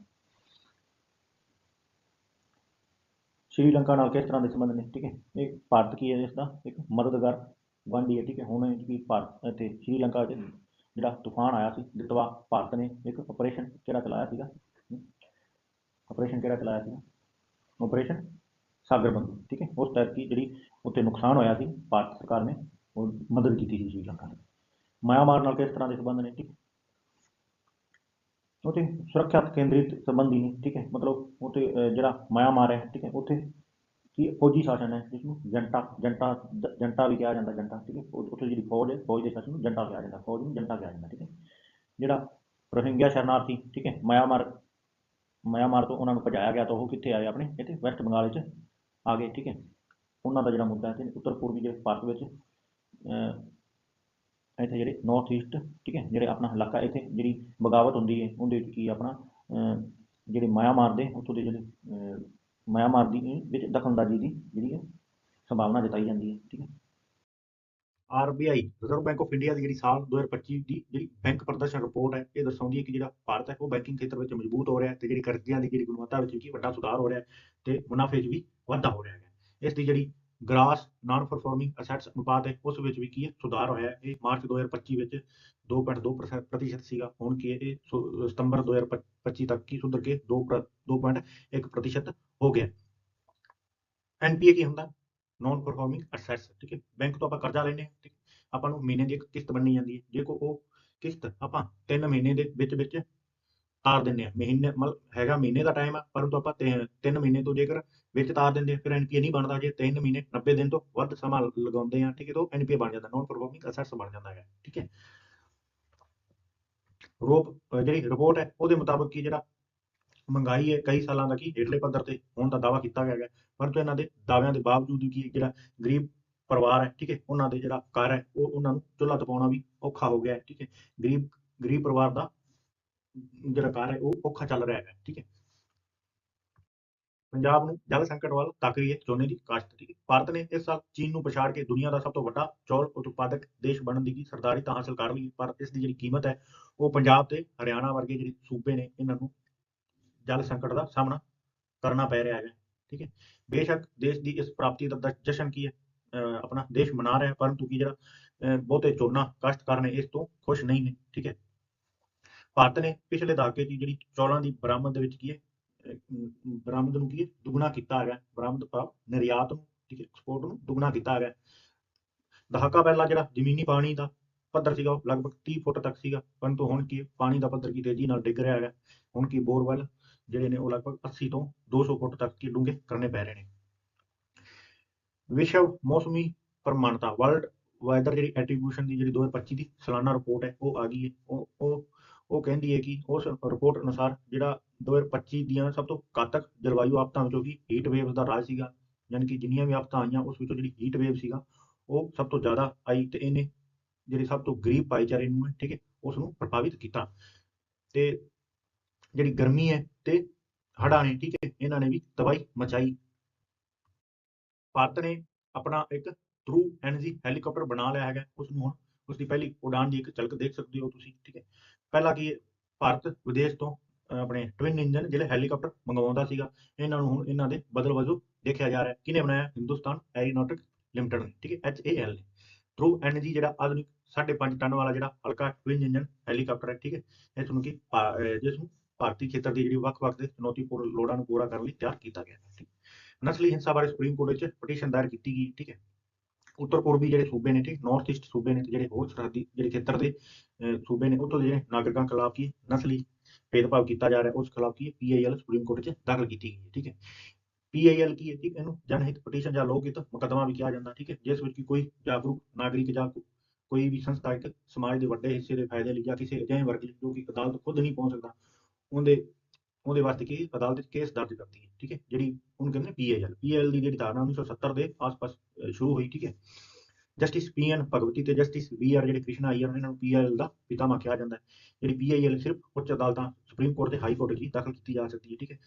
ਸ਼੍ਰੀਲੰਕਾ ਨਾਲ ਕਿਸ ਤਰ੍ਹਾਂ ਦੇ ਸੰਬੰਧ ਨੇ, ਠੀਕ ਹੈ। ਇਹ ਭਾਰਤ ਕੀ ਹੈ ਇਸ ਦਾ? ਇੱਕ ਮਦਦਗਾਰ ਗੁਆਂਢੀ ਹੈ ਠੀਕ ਹੈ। ਹੁਣ ਕੀ ਭਾਰਤ ਅਤੇ ਸ਼੍ਰੀਲੰਕਾ 'ਚ ਜਿਹੜਾ ਤੂਫਾਨ ਆਇਆ ਸੀ, ਦਿਤਵਾ ਭਾਰਤ ਨੇ ਇੱਕ ਆਪਰੇਸ਼ਨ ਕਿਹੜਾ ਚਲਾਇਆ ਸਾਗਰਬੰਦੀ ਠੀਕ ਹੈ? ਉਸ ਤਹਿਤ ਦੀ ਜਿਹੜੀ ਉੱਥੇ ਨੁਕਸਾਨ ਹੋਇਆ ਸੀ, ਭਾਰਤ ਸਰਕਾਰ ਨੇ, ਉਹ ਮਦਦ ਕੀਤੀ ਸੀ ਸ਼੍ਰੀਲੰਕਾ ਨੇ ਮਿਆਂਮਾਰ ਨਾਲ ਕਿਸ ਤਰ੍ਹਾਂ ਦੇ ਸੰਬੰਧ ਨੇ, ਠੀਕ? ਹੈ ਉੱਥੇ ਸੁਰੱਖਿਆ ਕੇਂਦਰਿਤ ਸੰਬੰਧੀ ਨੇ ਠੀਕ ਹੈ? ਮਤਲਬ ਉੱਥੇ ਜਿਹੜਾ ਮਿਆਂਮਾਰ ਹੈ, ਠੀਕ ਹੈ, ਉੱਥੇ ਕੀ ਫੌਜੀ ਸ਼ਾਸਨ ਹੈ, ਜਿਸ ਨੂੰ ਜੰਟਾ ਜੰਟਾ ਜ- ਜੰਟਾ ਵੀ ਕਿਹਾ ਜਾਂਦਾ ਜੰਟਾ ਠੀਕ ਹੈ? ਉਹ- ਉੱਥੇ ਜਿਹੜੀ ਫੌਜ ਹੈ, ਫੌਜ ਦੇ ਸ਼ਾਸਨ ਨੂੰ ਜੰਟਾ ਕਿਹਾ ਜਾਂਦਾ, ਫੌਜ ਨੂੰ ਜੰਟਾ ਕਿਹਾ ਜਾਂਦਾ, ਠੀਕ ਹੈ? ਜਿਹੜਾ ਰੋਹਿੰਗਿਆ ਸ਼ਰਨਾਰਥੀ, ਠੀਕ ਹੈ ਮਿਆਂਮਾਰ ਮਿਆਂਮਾਰ ਤੋਂ ਉਹਨਾਂ ਨੂੰ ਭਜਾਇਆ ਗਿਆ ਤਾਂ ਉਹ ਕਿੱਥੇ ਆਏ ਆਪਣੇ? ਇੱਥੇ ਵੈਸਟ ਬੰਗਾਲ ਵਿੱਚ ਆ ਗਏ ਠੀਕ ਹੈ। ਉਹਨਾਂ ਦਾ ਜਿਹੜਾ ਮੁੱਦਾ ਹੈ ਤੇ ਉੱਤਰ ਪੂਰਬੀ ਜਿਹੜੇ ਭਾਰਤ ਵਿੱਚ ਇੱਥੇ ਜਿਹੜੇ ਨਾਰਥ ਈਸਟ ਠੀਕ ਹੈ ਜਿਹੜੇ ਆਪਣਾ ਇਲਾਕਾ ਇੱਥੇ ਜਿਹੜੀ ਬਗਾਵਤ ਹੁੰਦੀ ਹੈ ਉਹਦੇ ਵਿੱਚ ਕੀ ਆਪਣਾ ਜਿਹੜੇ ਮਿਆਂਮਾਰ ਦੇ ਉੱਥੋਂ ਦੇ ਜਿਹੜੇ ਅਹ, ਮਿਆਂਮਾਰ ਦੀ ਵਿੱਚ ਦਖਲਅੰਦਾਜ਼ੀ ਦੀ ਜਿਹੜੀ ਹੈ ਸੰਭਾਵਨਾ ਜਤਾਈ ਜਾਂਦੀ ਹੈ ਠੀਕ ਹੈ। RBI Reserve Bank of India ਦੀ ਜਿਹੜੀ ਸਾਲ 2025 ਦੀ ਜਿਹੜੀ ਬੈਂਕ ਪ੍ਰਦਰਸ਼ਨ ਰਿਪੋਰਟ ਹੈ, ਇਹ ਦਰਸਾਉਂਦੀ ਹੈ ਕਿ ਜਿਹੜਾ ਭਾਰਤ ਹੈ, ਉਹ ਬੈਂਕਿੰਗ ਖੇਤਰ ਵਿੱਚ ਮਜ਼ਬੂਤ ਹੋ ਰਿਹਾ ਹੈ ਤੇ ਜਿਹੜੀ ਕਰਜ਼ਿਆਂ ਦੀ ਜਿਹੜੀ ਗੁਣਵੱਤਾ ਵਿੱਚ ਵੀ ਵੱਡਾ ਸੁਧਾਰ ਹੋ ਰਿਹਾ ਹੈ ਤੇ ਮੁਨਾਫੇ 'ਚ ਵੀ ਵਾਧਾ ਹੋ ਰਿਹਾ ਹੈ। ਇਸ ਦੀ ਜਿਹੜੀ ਗ੍ਰਾਸ ਨਾਨ ਪਰਫਾਰਮਿੰਗ ਅਸੈਟਸ ਅਨੁਪਾਤ ਹੈ, ਉਸ ਵਿੱਚ ਵੀ ਕੀ ਹੈ, ਸੁਧਾਰ ਹੋਇਆ ਇਹ ਮਾਰਚ 2025 ਵਿੱਚ 2.2% ਪ੍ਰਤੀਸ਼ਤ ਸੀਗਾ, ਹੁਣ ਕੀ ਇਹ ਸੁ- ਸਤੰਬਰ 2025 ਤੱਕ ਕੀ ਸੁਧਰ ਕੇ 2 2.1 ਪ੍ਰਤੀਸ਼ਤ ਹੋ ਗਿਆ ਐਨਪੀਏ ਕੀ ਹੁੰਦਾ? ਨਾਨ ਪਰਫਾਰਮਿੰਗ ਅਸੈਟਸ ਠੀਕ ਹੈ? ਬੈਂਕ ਤੋਂ ਆਪਾਂ ਕਰਜ਼ਾ ਲੈਂਦੇ ਠੀਕ ਆਪਾਂ ਨੂੰ ਮਹੀਨੇ ਦੀ ਇੱਕ ਕਿਸ਼ਤ ਬਣਨੀ ਜਾਂਦੀ ਹੈ। ਜੇ ਕੋ ਉਹ ਕਿਸ਼ਤ ਆਪਾਂ 3 ਮਹੀਨੇ ਦੇ ਵਿੱਚ ਵਿੱਚ ਤਾਰ ਦਿੰਦੇ ਆ ਮਹੀਨੇ ਮਤਲਬ ਹੈਗਾ ਮਹੀਨੇ ਦਾ ਟਾਈਮ ਆ, ਪਰੰਤੂ ਆਪਾਂ 3 ਮਹੀਨੇ ਤੋਂ ਜੇਕਰ ਵਿੱਚ ਤਾਰ ਦਿੰਦੇ ਆ ਫਿਰ ਐਨਪੀਏ ਨਹੀਂ ਬਣਦਾ। ਜੇ 3 ਮਹੀਨੇ 90 ਦਿਨ ਤੋਂ ਵੱਧ ਸਮਾਂ ਲਗਾਉਂਦੇ ਆ ਠੀਕ ਹੈ, ਤਾਂ ਐਨਪੀਏ ਬਣ ਜਾਂਦਾ। ਨਾਨ ਪਰਫਾਰਮਿੰਗ ਅਸੈਟਸ ਬਣ ਜਾਂਦਾ ਹੈ ਠੀਕ ਹੈ? ਰੋਪ ਜਿਹੜੀ ਰਿਪੋਰਟ ਹੈ, ਉਹਦੇ ਮੁਤਾਬਕ ਕੀ ਜਿਹੜਾ ਮਹਿੰਗਾਈ ਹੈ ਕਈ ਸਾਲਾਂ ਦਾ ਕੀ, ਹੇਠਲੇ ਪੱਧਰ ਤੇ ਹੋਣ ਦਾ ਦਾਅਵਾ ਕੀਤਾ ਗਿਆ ਹੈ ਪਰੰਤੂ ਇਹਨਾਂ ਦੇ ਦਾਅਵਿਆਂ ਦੇ ਬਾਵਜੂਦ ਕੀ ਜਿਹੜਾ ਗਰੀਬ ਪਰਿਵਾਰ ਹੈ, ਠੀਕ ਹੈ, ਉਹਨਾਂ ਦੇ ਜਿਹੜਾ ਘਰ ਹੈ, ਉਹ ਉਹਨਾਂ ਨੂੰ ਚੁੱਲ੍ਹਾ ਤਪਾਉਣਾ ਵੀ ਔਖਾ ਹੋ ਗਿਆ ਹੈ, ਠੀਕ ਹੈ। ਗਰੀਬ ਗਰੀਬ ਪਰਿਵਾਰ ਦਾ ਜਿਹੜਾ ਘਰ ਹੈ, ਉਹ ਔਖਾ ਚੱਲ ਰਿਹਾ ਹੈ ਠੀਕ ਹੈ। ਪੰਜਾਬ ਨੂੰ ਜਲ ਸੰਕਟ ਵੱਲ ਤੱਕ ਰਹੀ ਹੈ ਝੋਨੇ ਦੀ ਕਾਸ਼ਤ, ਠੀਕ ਹੈ। ਭਾਰਤ ਨੇ ਇਸ ਸਾਲ ਚੀਨ ਨੂੰ ਪਛਾੜ ਕੇ ਦੁਨੀਆ ਦਾ ਸਭ ਤੋਂ ਵੱਡਾ ਚੌਲ ਉਤਪਾਦਕ ਦੇਸ਼ ਬਣਨ ਦੀ ਕੀ ਸਰਦਾਰੀ ਤਾਂ ਹਾਸਲ ਕਰ ਲਈ ਪਰ ਇਸ ਦੀ ਜਿਹੜੀ ਕੀਮਤ ਹੈ, ਉਹ ਪੰਜਾਬ ਤੇ ਹਰਿਆਣਾ ਵਰਗੇ ਜਿਹੜੇ ਸੂਬੇ ਨੇ, ਇਹਨਾਂ ਨੂੰ ਜਲ ਸੰਕਟ ਦਾ ਸਾਹਮਣਾ ਕਰਨਾ ਪੈ ਰਿਹਾ ਹੈ ਠੀਕ ਹੈ। ਬੇਸ਼ੱਕ ਦੇਸ਼ ਦੀ ਇਸ ਪ੍ਰਾਪਤੀ ਦਾ ਜਸ਼ਨ ਕੀ ਹੈ? ਅਹ ਆਪਣਾ ਦੇਸ਼ ਮਨਾ ਰਿਹਾ ਪਰੰਤੂ ਕੀ ਜਿਹੜਾ ਅਹ ਬਹੁਤੇ ਝੋਨਾ ਕਾਸ਼ਤਕਾਰ ਨੇ ਇਸ ਤੋਂ ਖੁਸ਼ ਨਹੀਂ ਨੇ ਠੀਕ ਹੈ। ਭਾਰਤ ਨੇ ਪਿਛਲੇ ਦਹਾਕੇ ਦੀ ਜਿਹੜੀ ਚੌਲਾਂ ਦੀ ਬਰਾਮਦ ਦੇ ਵਿੱਚ ਕੀ ਹੈ ਬਰਾਮਦ ਨੂੰ ਕੀ ਹੈ ਦੁੱਗਣਾ ਕੀਤਾ ਹੈਗਾ ਬਰਾਮਦ ਭਾਵ ਨਿਰਯਾਤ ਨੂੰ ਠੀਕ ਹੈ ਐਕਸਪੋਰਟ ਨੂੰ ਦੁੱਗਣਾ ਕੀਤਾ ਹੈਗਾ। ਦਹਾਕਾ ਪਹਿਲਾਂ ਜਿਹੜਾ ਜ਼ਮੀਨੀ ਪਾਣੀ ਦਾ ਪੱਧਰ ਸੀਗਾ ਉਹ ਲਗਭਗ 30 ਫੁੱਟ ਤੱਕ ਸੀਗਾ ਪਰੰਤੂ ਹੁਣ ਕੀ ਹੈ, ਪਾਣੀ ਦਾ ਪੱਧਰ ਕੀ ਤੇਜ਼ੀ ਨਾਲ ਡਿੱਗ ਰਿਹਾ ਹੈਗਾ। ਹੁਣ ਕੀ ਬੋਰਵੈਲ ਜਿਹੜੇ ਨੇ ਉਹ ਲਗਭਗ 80 ਤੋਂ 200 ਫੁੱਟ ਤੱਕ ਕੀ ਡੂੰਘੇ ਕਰਨੇ ਪੈ ਰਹੇ ਨੇ। ਵਿਸ਼ਵ ਮੌਸਮੀ ਪ੍ਰਮਾਣਤਾ ਵਰਲਡ ਵੈਦਰ ਜਿਹੜੀ ਐਟਰੀਬਿਊਸ਼ਨ ਦੀ ਜਿਹੜੀ 2025 ਦੀ ਸਾਲਾਨਾ ਰਿਪੋਰਟ ਹੈ, ਉਹ ਆ ਗਈ ਹੈ। ਉਹ ਉਹ ਉਹ ਕਹਿੰਦੀ ਹੈ ਕਿ ਉਸ ਰਿਪੋਰਟ ਅਨੁਸਾਰ ਜਿਹੜਾ 2025 ਦੀਆਂ ਸਭ ਤੋਂ ਘਾਤਕ ਜਲਵਾਯੂ ਆਫਤਾਂ ਵਿੱਚੋਂ ਕੀ ਹੀਟ ਵੇਵਸ ਦਾ ਰਾਜ ਸੀਗਾ, ਯਾਨੀ ਕਿ ਜਿੰਨੀਆਂ ਵੀ ਆਫਤਾਂ ਆਈਆਂ, ਉਸ ਵਿੱਚੋਂ ਜਿਹੜੀ ਹੀਟ ਵੇਵ ਸੀਗਾ, ਉਹ ਸਭ ਤੋਂ ਜ਼ਿਆਦਾ ਆਈ ਤੇ ਇਹਨੇ ਜਿਹੜੇ ਸਭ ਤੋਂ ਗਰੀਬ ਭਾਈਚਾਰੇ ਨੂੰ ਹੈ, ਠੀਕ ਹੈ ਉਸ ਨੂੰ ਪ੍ਰਭਾਵਿਤ ਕੀਤਾ। ਤੇ ਜਿਹੜੀ ਗਰਮੀ ਹੈ ਤੇ ਹੜ੍ਹਾਂ ਨੇ, ਠੀਕ ਹੈ, ਇਹਨਾਂ ਨੇ ਵੀ ਤਬਾਹੀ ਮਚਾਈ। ਭਾਰਤ ਨੇ ਆਪਣਾ ਇੱਕ ਟਰੂ ਐਨਰਜੀ ਹੈਲੀਕਾਪਟਰ ਬਣਾ ਲਿਆ ਹੈਗਾ। ਉਸ ਨੂੰ ਹੁਣ ਉਸ ਦੀ ਪਹਿਲੀ ਉਡਾਨ ਦੀ ਇੱਕ ਝਲਕ ਦੇਖ ਸਕਦੇ ਹੋ ਤੁਸੀਂ, ਠੀਕ ਹੈ। ਪਹਿਲਾਂ ਕੀ ਭਾਰਤ ਵਿਦੇਸ਼ ਤੋਂ ਆਪਣੇ ਟਵਿਨ ਇੰਜਨ ਜਿਹੜੇ ਹੈਲੀਕਾਪਟਰ ਮੰਗਵਾਉਂਦਾ ਸੀਗਾ, ਇਹਨਾਂ ਨੂੰ ਹੁਣ ਇਹਨਾਂ ਦੇ ਬਦਲ ਵਜੋਂ ਦੇਖਿਆ ਜਾ ਰਿਹਾ ਹੈ। ਕਿਹਨੇ ਬਣਾਇਆ? ਹਿੰਦੁਸਤਾਨ ਐਰੀਨੋਟਿਕ ਲਿਮਟਿਡ ਨੇ, ਠੀਕ ਹੈ HAL ਨੇ। ਟਰੂ ਐਨਰਜੀ ਜਿਹੜਾ ਆਧੁਨਿਕ 5.5 ਟਨ ਵਾਲਾ ਜਿਹੜਾ ਹਲਕਾ ਟਵਿਨ ਇੰਜਨ ਹੈਲੀਕਾਪਟਰ ਹੈ, ਠੀਕ ਹੈ, ਇਸ ਨੂੰ ਕੀ ਜਿਸ ਨੂੰ ਭਾਰਤੀ ਖੇਤਰ ਦੀ ਜਿਹੜੀ ਵੱਖ-ਵੱਖ ਦੇ ਚੁਣੌਤੀਪੂਰਨ ਲੋੜਾਂ ਨੂੰ ਪੂਰਾ ਕਰਨ ਲਈ ਤਿਆਰ ਕੀਤਾ ਗਿਆ ਹੈ ਨਸਲੀ ਹਿੰਸਾ ਬਾਰੇ ਸੁਪਰੀਮ ਕੋਰਟ ਵਿੱਚ ਪਟੀਸ਼ਨ ਦਾਇਰ ਕੀਤੀ ਗਈ, ਠੀਕ ਹੈ। ਉੱਤਰ ਪੂਰਬੀ ਜਿਹੜੇ ਸੂਬੇ ਨੇ, ਠੀਕ ਨਾਰਥ ਈਸਟ ਸੂਬੇ ਨੇ ਤੇ ਜਿਹੜੇ ਹੋਰ ਸਰਹੱਦੀ, ਜਿਹੜੇ ਖੇਤਰ ਦੇ ਸੂਬੇ ਨੇ, ਉੱਥੋਂ ਦੇ ਜਿਹੜੇ ਨਾਗਰਿਕਾਂ ਖਿਲਾਫ ਕੀ ਨਸਲੀ ਭੇਦਭਾਵ ਕੀਤਾ ਜਾ ਰਿਹਾ, ਉਸ ਖਿਲਾਫ ਕੀ ਪੀਆਈਐਲ ਸੁਪਰੀਮ ਕੋਰਟ 'ਚ ਦਾਖਲ ਕੀਤੀ ਗਈ ਹੈ, ਠੀਕ ਹੈ। ਪੀਆਈਐਲ ਕੀ ਹੈ, ਠੀਕ, ਇਹਨੂੰ ਜਨਹਿਤ ਪਟੀਸ਼ਨ ਜਾਂ ਲੋਕ ਹਿੱਤ ਮੁਕੱਦਮਾ ਵੀ ਕਿਹਾ ਜਾਂਦਾ, ਠੀਕ ਹੈ, ਜਿਸ ਵਿੱਚ ਕੋਈ ਜਾਗਰੂਕ ਨਾਗਰਿਕ ਜਾਂ ਕੋਈ ਵੀ ਸੰਸਥਾ ਇੱਕ ਸਮਾਜ ਦੇ ਵੱਡੇ ਹਿੱਸੇ ਦੇ ਫਾਇਦੇ ਲਈ ਜਾਂ ਕਿਸੇ ਅਜਿਹੇ ਵਰਗ ਲਈ ਜੋ ਕਿ ਅਦਾਲਤ ਖੁਦ ਨਹੀਂ ਪਹੁੰਚ ਸਕਦਾ ਉਹਦੇ ਉਹਦੇ ਵਾਸਤੇ ਕੀ, ਅਦਾਲਤ ਵਿੱਚ ਕੇਸ ਦਰਜ ਕਰਦੀ ਹੈ, ਠੀਕ ਹੈ, ਜਿਹੜੀ ਉਹਨੂੰ ਕਹਿੰਦੇ ਨੇ ਪੀਆਈਐਲ ਪੀਆਈਐਲ ਦੀ ਜਿਹੜੀ ਧਾਰਨਾ 1970 ਦੇ ਆਸ-ਪਾਸ ਸ਼ੁਰੂ ਹੋਈ, ਠੀਕ ਹੈ। ਜਸਟਿਸ ਪੀਐਨ ਭਗਵਤੀ ਤੇ ਜਸਟਿਸ ਬੀਆਰ ਜਿਹੜੇ ਕ੍ਰਿਸ਼ਨਾ ਆਈਅਰ ਨੇ, ਇਹਨਾਂ ਨੂੰ ਪੀਆਈਐਲ ਦਾ ਪਿਤਾਮਾ ਕਿਹਾ ਜਾਂਦਾ ਹੈ, ਜਿਹੜੀ ਪੀਆਈਐਲ ਸਿਰਫ ਉੱਚ ਅਦਾਲਤਾਂ ਸੁਪਰੀਮ ਕੋਰਟ ਤੇ ਹਾਈ ਕੋਰਟ ਵਿੱਚ ਹੀ ਦਾਖਲ ਕੀਤੀ ਜਾ ਸਕਦੀ ਹੈ, ਠੀਕ ਹੈ।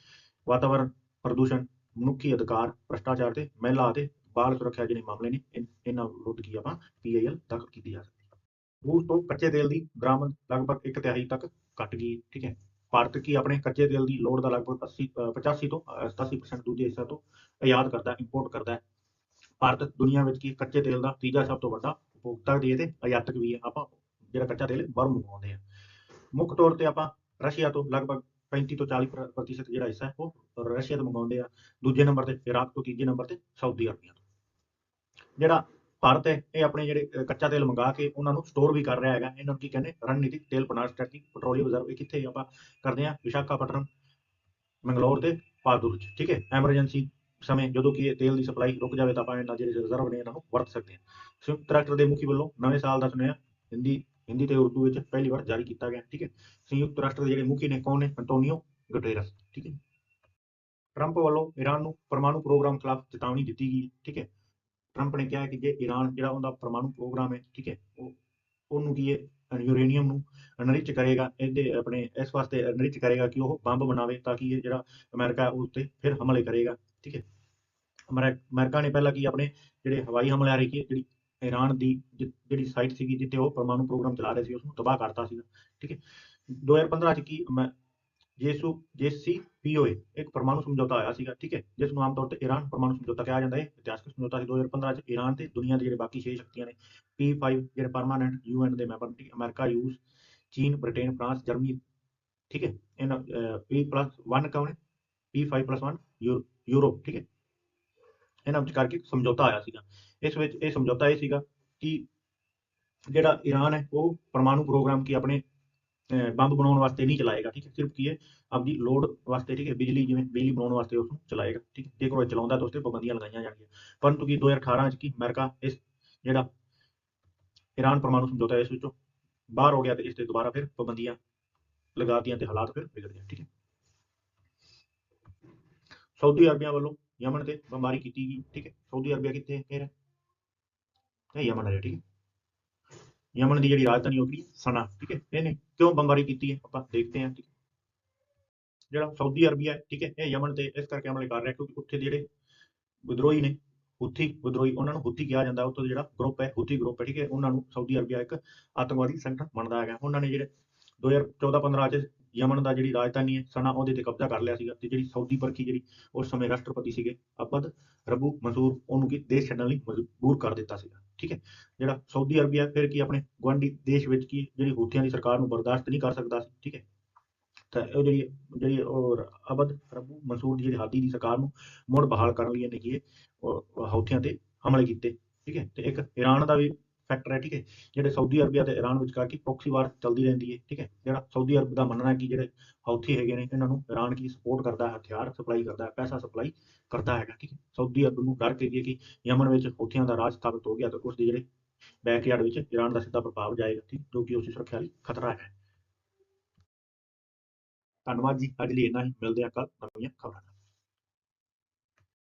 ਵਾਤਾਵਰਣ ਪ੍ਰਦੂਸ਼ਣ, ਮਨੁੱਖੀ ਅਧਿਕਾਰ, ਭ੍ਰਸ਼ਟਾਚਾਰ ਤੇ ਮਹਿਲਾ ਅਤੇ ਬਾਲ ਸੁਰੱਖਿਆ ਜਿਹੜੇ ਮਾਮਲੇ ਨੇ ਇਹਨਾਂ ਵਿਰੁੱਧ ਕੀ ਆਪਾਂ ਪੀਆਈਐਲ ਦਾਖਲ ਕੀਤੀ ਜਾ ਸਕਦੀ ਹੈ। ਉਸ ਤੋਂ ਕੱਚੇ ਤੇਲ ਦੀ ਬਰਾਮਦ ਲਗਭਗ ਇੱਕ ਤਿਹਾਈ ਤੱਕ ਘਟ ਗਈ, ਠੀਕ ਹੈ। ਭਾਰਤ ਕੀ ਆਪਣੇ ਕੱਚੇ ਤੇਲ ਦੀ ਲੋੜ ਦਾ ਲਗਭਗ 80 ਅ, 85 ਤੋਂ ਅ, 87% ਦੂਜੇ ਹਿੱਸਿਆਂ ਤੋਂ ਆਯਾਤ ਕਰਦਾ ਇੰਪੋਰਟ ਕਰਦਾ ਹੈ। ਭਾਰਤ ਦੁਨੀਆ ਵਿੱਚ ਕੀ ਕੱਚੇ ਤੇਲ ਦਾ ਤੀਜਾ ਸਭ ਤੋਂ ਵੱਡਾ ਉਪਭੋਗਤਾ ਵੀ ਹੈ ਤੇ ਆਯਾਤਕ ਵੀ ਹੈ। ਆਪਾਂ ਜਿਹੜਾ ਕੱਚਾ ਤੇਲ ਬਾਹਰੋਂ ਮੰਗਵਾਉਂਦੇ ਆ ਮੁੱਖ ਤੌਰ ਤੇ ਆਪਾਂ ਰਸ਼ੀਆ ਤੋਂ ਲਗਭਗ 35 ਤੋਂ 40 ਪ੍ਰ- ਪ੍ਰਤੀਸ਼ਤ ਜਿਹੜਾ ਹਿੱਸਾ ਹੈ ਉਹ ਰਸ਼ੀਆ ਤੋਂ ਮੰਗਵਾਉਂਦੇ ਆ ਦੂਜੇ ਨੰਬਰ ਤੇ ਇਰਾਕ ਤੋਂ ਤੀਜੇ ਨੰਬਰ ਤੇ ਸਾਊਦੀ ਅਰਬੀਆ ਤੋਂ। ਜਿਹੜਾ ਭਾਰਤ ਹੈ, ਇਹ ਆਪਣੇ ਜਿਹੜੇ ਕੱਚਾ ਤੇਲ ਮੰਗਾ ਕੇ ਉਹਨਾਂ ਨੂੰ ਸਟੋਰ ਵੀ ਕਰ ਰਿਹਾ ਹੈਗਾ। ਇਹਨਾਂ ਨੂੰ ਕੀ ਕਹਿੰਦੇ ਰਣਨੀਤਿਕ ਤੇਲ ਭੰਡਾਰ ਸਟ੍ਰੈਟਜੀ ਪੈਟਰੋਲੀਅਮ ਰਿਜ਼ਰਵ ਇਹ ਕਿੱਥੇ ਆਪਾਂ ਕਰਦੇ ਆ ਵਿਸ਼ਾਖਾਪਟਨਮ, ਮੰਗਲੌਰ ਤੇ ਪਾਦੂਰ ਚ, ਠੀਕ ਹੈ? ਐਮਰਜੈਂਸੀ ਸਮੇਂ, ਜਦੋਂ ਕਿ ਇਹ ਤੇਲ ਦੀ ਸਪਲਾਈ ਰੁਕ ਜਾਵੇ ਤਾਂ ਆਪਾਂ ਇਹਨਾਂ ਜਿਹੜੇ ਰਿਜ਼ਰਵ ਨੇ ਇਹਨਾਂ ਨੂੰ ਵਰਤ ਸਕਦੇ ਹਾਂ। ਸੰਯੁਕਤ ਰਾਸ਼ਟਰ ਦੇ ਮੁਖੀ ਵੱਲੋਂ ਨਵੇਂ ਸਾਲ ਦਾ ਸੁਨੇਹਾ ਹਿੰਦੀ ਹਿੰਦੀ ਤੇ ਉਰਦੂ ਵਿੱਚ ਪਹਿਲੀ ਵਾਰ ਜਾਰੀ ਕੀਤਾ ਗਿਆ, ਠੀਕ ਹੈ? ਸੰਯੁਕਤ ਰਾਸ਼ਟਰ ਦੇ ਜਿਹੜੇ ਮੁਖੀ ਨੇ ਕੌਣ ਨੇ? ਅੰਟੋਨੀਓ ਗਟੇਰਸ ਠੀਕ ਹੈ? ਟਰੰਪ ਵੱਲੋਂ ਈਰਾਨ ਨੂੰ ਪਰਮਾਣੂ ਪ੍ਰੋਗਰਾਮ ਖਿਲਾਫ ਚੇਤਾਵਨੀ ਦਿੱਤੀ ਗਈ ਠੀਕ ਹੈ? ਟਰੰਪ ਨੇ ਕਿਹਾ ਕਿ ਜੇ ਈਰਾਨ ਜਿਹੜਾ ਉਹਦਾ ਪਰਮਾਣੂ ਪ੍ਰੋਗਰਾਮ ਹੈ, ਠੀਕ ਹੈ, ਉਹ ਉਹਨੂੰ ਕੀ ਹੈ ਯੂਰੇਨੀਅਮ ਨੂੰ ਅਨਰਿਚ ਕਰੇਗਾ, ਇਹਦੇ ਆਪਣੇ ਇਸ ਵਾਸਤੇ ਅਨਰਿਚ ਕਰੇਗਾ ਕਿ ਉਹ ਬੰਬ ਬਣਾਵੇ ਤਾਂ ਕਿ ਇਹ ਜਿਹੜਾ ਅਮਰੀਕਾ ਉਸ ਤੇ ਫਿਰ ਹਮਲੇ ਕਰੇਗਾ, ਠੀਕ ਹੈ। ਅਮਰੀਕ- ਅਮਰੀਕਾ ਨੇ ਪਹਿਲਾਂ ਕੀ ਆਪਣੇ ਜਿਹੜੇ ਹਵਾਈ ਹਮਲੇ ਆ ਰਹੇ ਕੀ ਜਿਹੜੀ ਈਰਾਨ ਦੀ ਜਿਹੜੀ ਸਾਈਟ ਸੀਗੀ, ਜਿੱਥੇ ਉਹ ਪਰਮਾਣੂ ਪ੍ਰੋਗਰਾਮ ਚਲਾ ਰਹੇ ਸੀ ਉਸ ਨੂੰ ਤਬਾਹ ਕਰਤਾ ਸੀਗਾ, ਠੀਕ ਹੈ। 2015 ਚ ਕੀ ਜੇਸੂ ਜੇਸੀਪੀਓਏ ਇੱਕ ਪਰਮਾਣੂ ਸਮਝੌਤਾ ਆਇਆ ਸੀਗਾ, ਠੀਕ ਹੈ? ਜਿਸ ਨੂੰ ਆਮ ਤੌਰ ਤੇ ਈਰਾਨ ਪਰਮਾਣੂ ਸਮਝੌਤਾ ਕਿਹਾ ਜਾਂਦਾ ਹੈ। ਇਤਿਹਾਸਕ ਸਮਝੌਤਾ ਸੀ 2015 ਚ ਈਰਾਨ ਤੇ ਦੁਨੀਆ ਦੇ ਜਿਹੜੇ ਬਾਕੀ ਛੇ ਸ਼ਕਤੀਆਂ ਨੇ P5 ਜਿਹੜੇ ਪਰਮਾਨੈਂਟ ਯੂਐਨ ਦੇ ਮੈਂਬਰ ਨੇ ਅਮਰੀਕਾ, ਰੂਸ, ਚੀਨ, ਬ੍ਰਿਟੇਨ, ਫਰਾਂਸ, ਜਰਮਨੀ, ਠੀਕ ਹੈ? ਇਹਨਾਂ P+1 ਕੌਣ ਹੈ? P5+1 ਯੂ- ਯੂਰਪ, ਠੀਕ ਹੈ? ਇਹਨਾਂ ਵਿੱਚ ਕਰਕੇ ਸਮਝੌਤਾ ਆਇਆ ਸੀਗਾ। ਇਸ ਵਿੱਚ ਇਹ ਸਮਝੌਤਾ ਇਹ ਸੀਗਾ ਕਿ ਜਿਹੜਾ ਈਰਾਨ ਹੈ, ਉਹ ਪਰਮਾਣੂ ਪ੍ਰੋਗਰਾਮ ਕੀ ਆਪਣੇ ਬੰਬ ਬਣਾਉਣ ਵਾਸਤੇ ਨਹੀਂ ਚਲਾਏਗਾ ਠੀਕ ਹੈ ਸਿਰਫ ਕੀ ਹੈ ਆਪਦੀ ਲੋੜ ਵਾਸਤੇ ਠੀਕ ਹੈ ਬਿਜਲੀ ਜਿਵੇਂ ਬਿਜਲੀ ਬਣਾਉਣ ਵਾਸਤੇ ਉਸ ਨੂੰ ਚਲਾਏਗਾ ਠੀਕ ਹੈ ਜੇਕਰ ਉਹ ਚਲਾਉਂਦਾ ਤਾਂ ਉਸ ਤੇ ਪਾਬੰਦੀਆਂ ਲਗਾਈਆਂ ਜਾਣਗੀਆਂ ਪਰੰਤੂ ਕੀ 2018 ਚ ਕੀ ਅਮਰੀਕਾ ਇਸ ਜਿਹੜਾ ਈਰਾਨ ਪਰਮਾਣੂ ਸਮਝੌਤਾ ਹੈ, ਇਸ ਵਿੱਚੋਂ ਬਾਹਰ ਹੋ ਗਿਆ ਤੇ ਇਸ ਤੇ ਦੁਬਾਰਾ ਫਿਰ ਪਾਬੰਦੀਆਂ ਲਗਾਤੀਆਂ ਤੇ ਹਾਲਾਤ ਫਿਰ ਵਿਗੜ ਗਏ ਠੀਕ ਹੈ ਸਾਊਦੀ ਅਰਬੀਆ ਵੱਲੋਂ ਯਮਨ ਤੇ ਬੰਬਾਰੀ ਕੀਤੀ ਗਈ ਠੀਕ ਹੈ ਸਾਊਦੀ ਅਰਬੀਆ ਕਿੱਥੇ ਹੈ ਫਿਰ ਇਹ ਯਮਨ ਹੈ ਠੀਕ ਹੈ ਯਮਨ ਦੀ ਜਿਹੜੀ ਰਾਜਧਾਨੀ ਉਹ ਕਿਹੜੀ ਸਨਾ, ਠੀਕ ਹੈ? ਇਹਨੇ ਕਿਉਂ ਬੰਬਾਰੀ ਕੀਤੀ ਹੈ? ਆਪਾਂ ਦੇਖਦੇ ਹਾਂ, ਠੀਕ ਹੈ। ਜਿਹੜਾ ਸਾਊਦੀ ਅਰਬੀਆ ਠੀਕ ਹੈ, ਇਹ ਯਮਨ ਤੇ ਇਸ ਕਰਕੇ ਹਮਲੇ ਕਰ ਰਿਹਾ ਕਿਉਂਕਿ ਉੱਥੇ ਜਿਹੜੇ ਵਿਦਰੋਹੀ ਨੇ, ਹੁਥੀ ਵਿਦਰੋਹੀ, ਉਹਨਾਂ ਨੂੰ ਹੁੱਥੀ ਕਿਹਾ ਜਾਂਦਾ, ਉੱਥੋਂ ਦਾ ਜਿਹੜਾ ਗਰੁੱਪ ਹੈ, ਹੁੱਥੀ ਗਰੁੱਪ ਹੈ, ਠੀਕ ਹੈ। ਉਹਨਾਂ ਨੂੰ ਸਾਊਦੀ ਅਰਬੀਆ ਇੱਕ ਆਤੰਕਵਾਦੀ ਸੰਗਠਨ ਮੰਨਦਾ ਹੈਗਾ। ਉਹਨਾਂ ਨੇ ਜਿਹੜੇ 2014-15 ਚ ਯਮਨ ਦਾ ਜਿਹੜੀ ਰਾਜਧਾਨੀ ਹੈ, ਸਨਾ ਉਹਦੇ ਤੇ ਕਬਜ਼ਾ ਕਰ ਲਿਆ ਸੀਗਾ ਤੇ ਜਿਹੜੀ ਸਾਊਦੀ ਪਰਖੀ ਜਿਹੜੀ ਉਸ ਸਮੇਂ ਰਾਸ਼ਟਰਪਤੀ ਸੀਗੇ ਅਬਦ ਰਬੂ ਮਨਸੂਰ, ਉਹਨੂੰ ਕੀ ਦੇਸ਼ ਛੱਡਣ ਲਈ ਮਜਬੂਰ ਕਰ ਦਿੱਤਾ ਸੀਗਾ, ਠੀਕ ਹੈ। ਜਿਹੜਾ ਸਾਊਦੀ ਅਰਬੀਆ ਫਿਰ ਕੀ ਆਪਣੇ ਗੁਆਂਢੀ ਦੇਸ਼ ਵਿੱਚ ਕੀ ਜਿਹੜੀ ਹੂਥੀਆਂ ਦੀ ਸਰਕਾਰ ਨੂੰ ਬਰਦਾਸ਼ਤ ਨਹੀਂ ਕਰ ਸਕਦਾ ਸੀ, ਠੀਕ ਹੈ। ਤਾਂ ਉਹ ਜਿਹੜੀ ਜਿਹੜੀ ਉਹ ਅਬਦ ਰਬੂ ਮਨਸੂਰ ਦੀ ਜਿਹੜੀ ਹਾਦੀ ਦੀ ਸਰਕਾਰ ਨੂੰ ਮੁੜ ਬਹਾਲ ਕਰਨ ਲਈ ਇਹਨੇ ਕੀ ਹੂਥੀਆਂ ਤੇ ਹਮਲੇ ਕੀਤੇ, ਠੀਕ ਹੈ। ਤੇ ਇੱਕ ਈਰਾਨ ਦਾ ਵੀ ਫੈਕਟਰ ਹੈ, ਠੀਕ ਹੈ? ਜਿਹੜੇ ਸਾਊਦੀ ਅਰਬੀਆ ਤੇ ਈਰਾਨ ਵਿਚਕਾਰ ਕੀ ਪ੍ਰੋਕਸੀ ਵਾਰ ਚੱਲਦੀ ਰਹਿੰਦੀ ਹੈ, ਠੀਕ ਹੈ? ਜਿਹੜਾ ਸਾਊਦੀ ਅਰਬ ਦਾ ਮੰਨਣਾ ਹੈ ਕਿ ਜਿਹੜੇ ਹੌਥੀ ਹੈਗੇ ਨੇ, ਇਹਨਾਂ ਨੂੰ ਈਰਾਨ ਕੀ ਸਪੋਰਟ ਕਰਦਾ ਹੈ, ਹਥਿਆਰ ਸਪਲਾਈ ਕਰਦਾ ਹੈ, ਪੈਸਾ ਸਪਲਾਈ ਕਰਦਾ ਹੈਗਾ, ਠੀਕ ਹੈ? ਸਾਊਦੀ ਅਰਬ ਨੂੰ ਡਰ ਕੇ ਕਿ ਯਮਨ ਵਿੱਚ ਹੌਥੀਆਂ ਦਾ ਰਾਜ ਸਥਾਪਿਤ ਹੋ ਗਿਆ ਤਾਂ ਉਸ ਦੇ ਜਿਹੜੇ ਬੈਕਯਾਰਡ ਵਿੱਚ ਈਰਾਨ ਦਾ ਸਿੱਧਾ ਪ੍ਰਭਾਵ ਜਾਏਗਾ, ਠੀਕ? ਜੋ ਕਿ ਉਸ ਦੀ ਸੁਰੱਖਿਆ ਲਈ ਖਤਰਾ ਹੈ। ਧੰਨਵਾਦ ਜੀ, ਅੱਜ ਲਈ ਇੰਨਾ ਹੀ। ਮਿਲਦੇ ਹਾਂ ਕੱਲ ਨਵੀਆਂ ਖਬਰਾਂ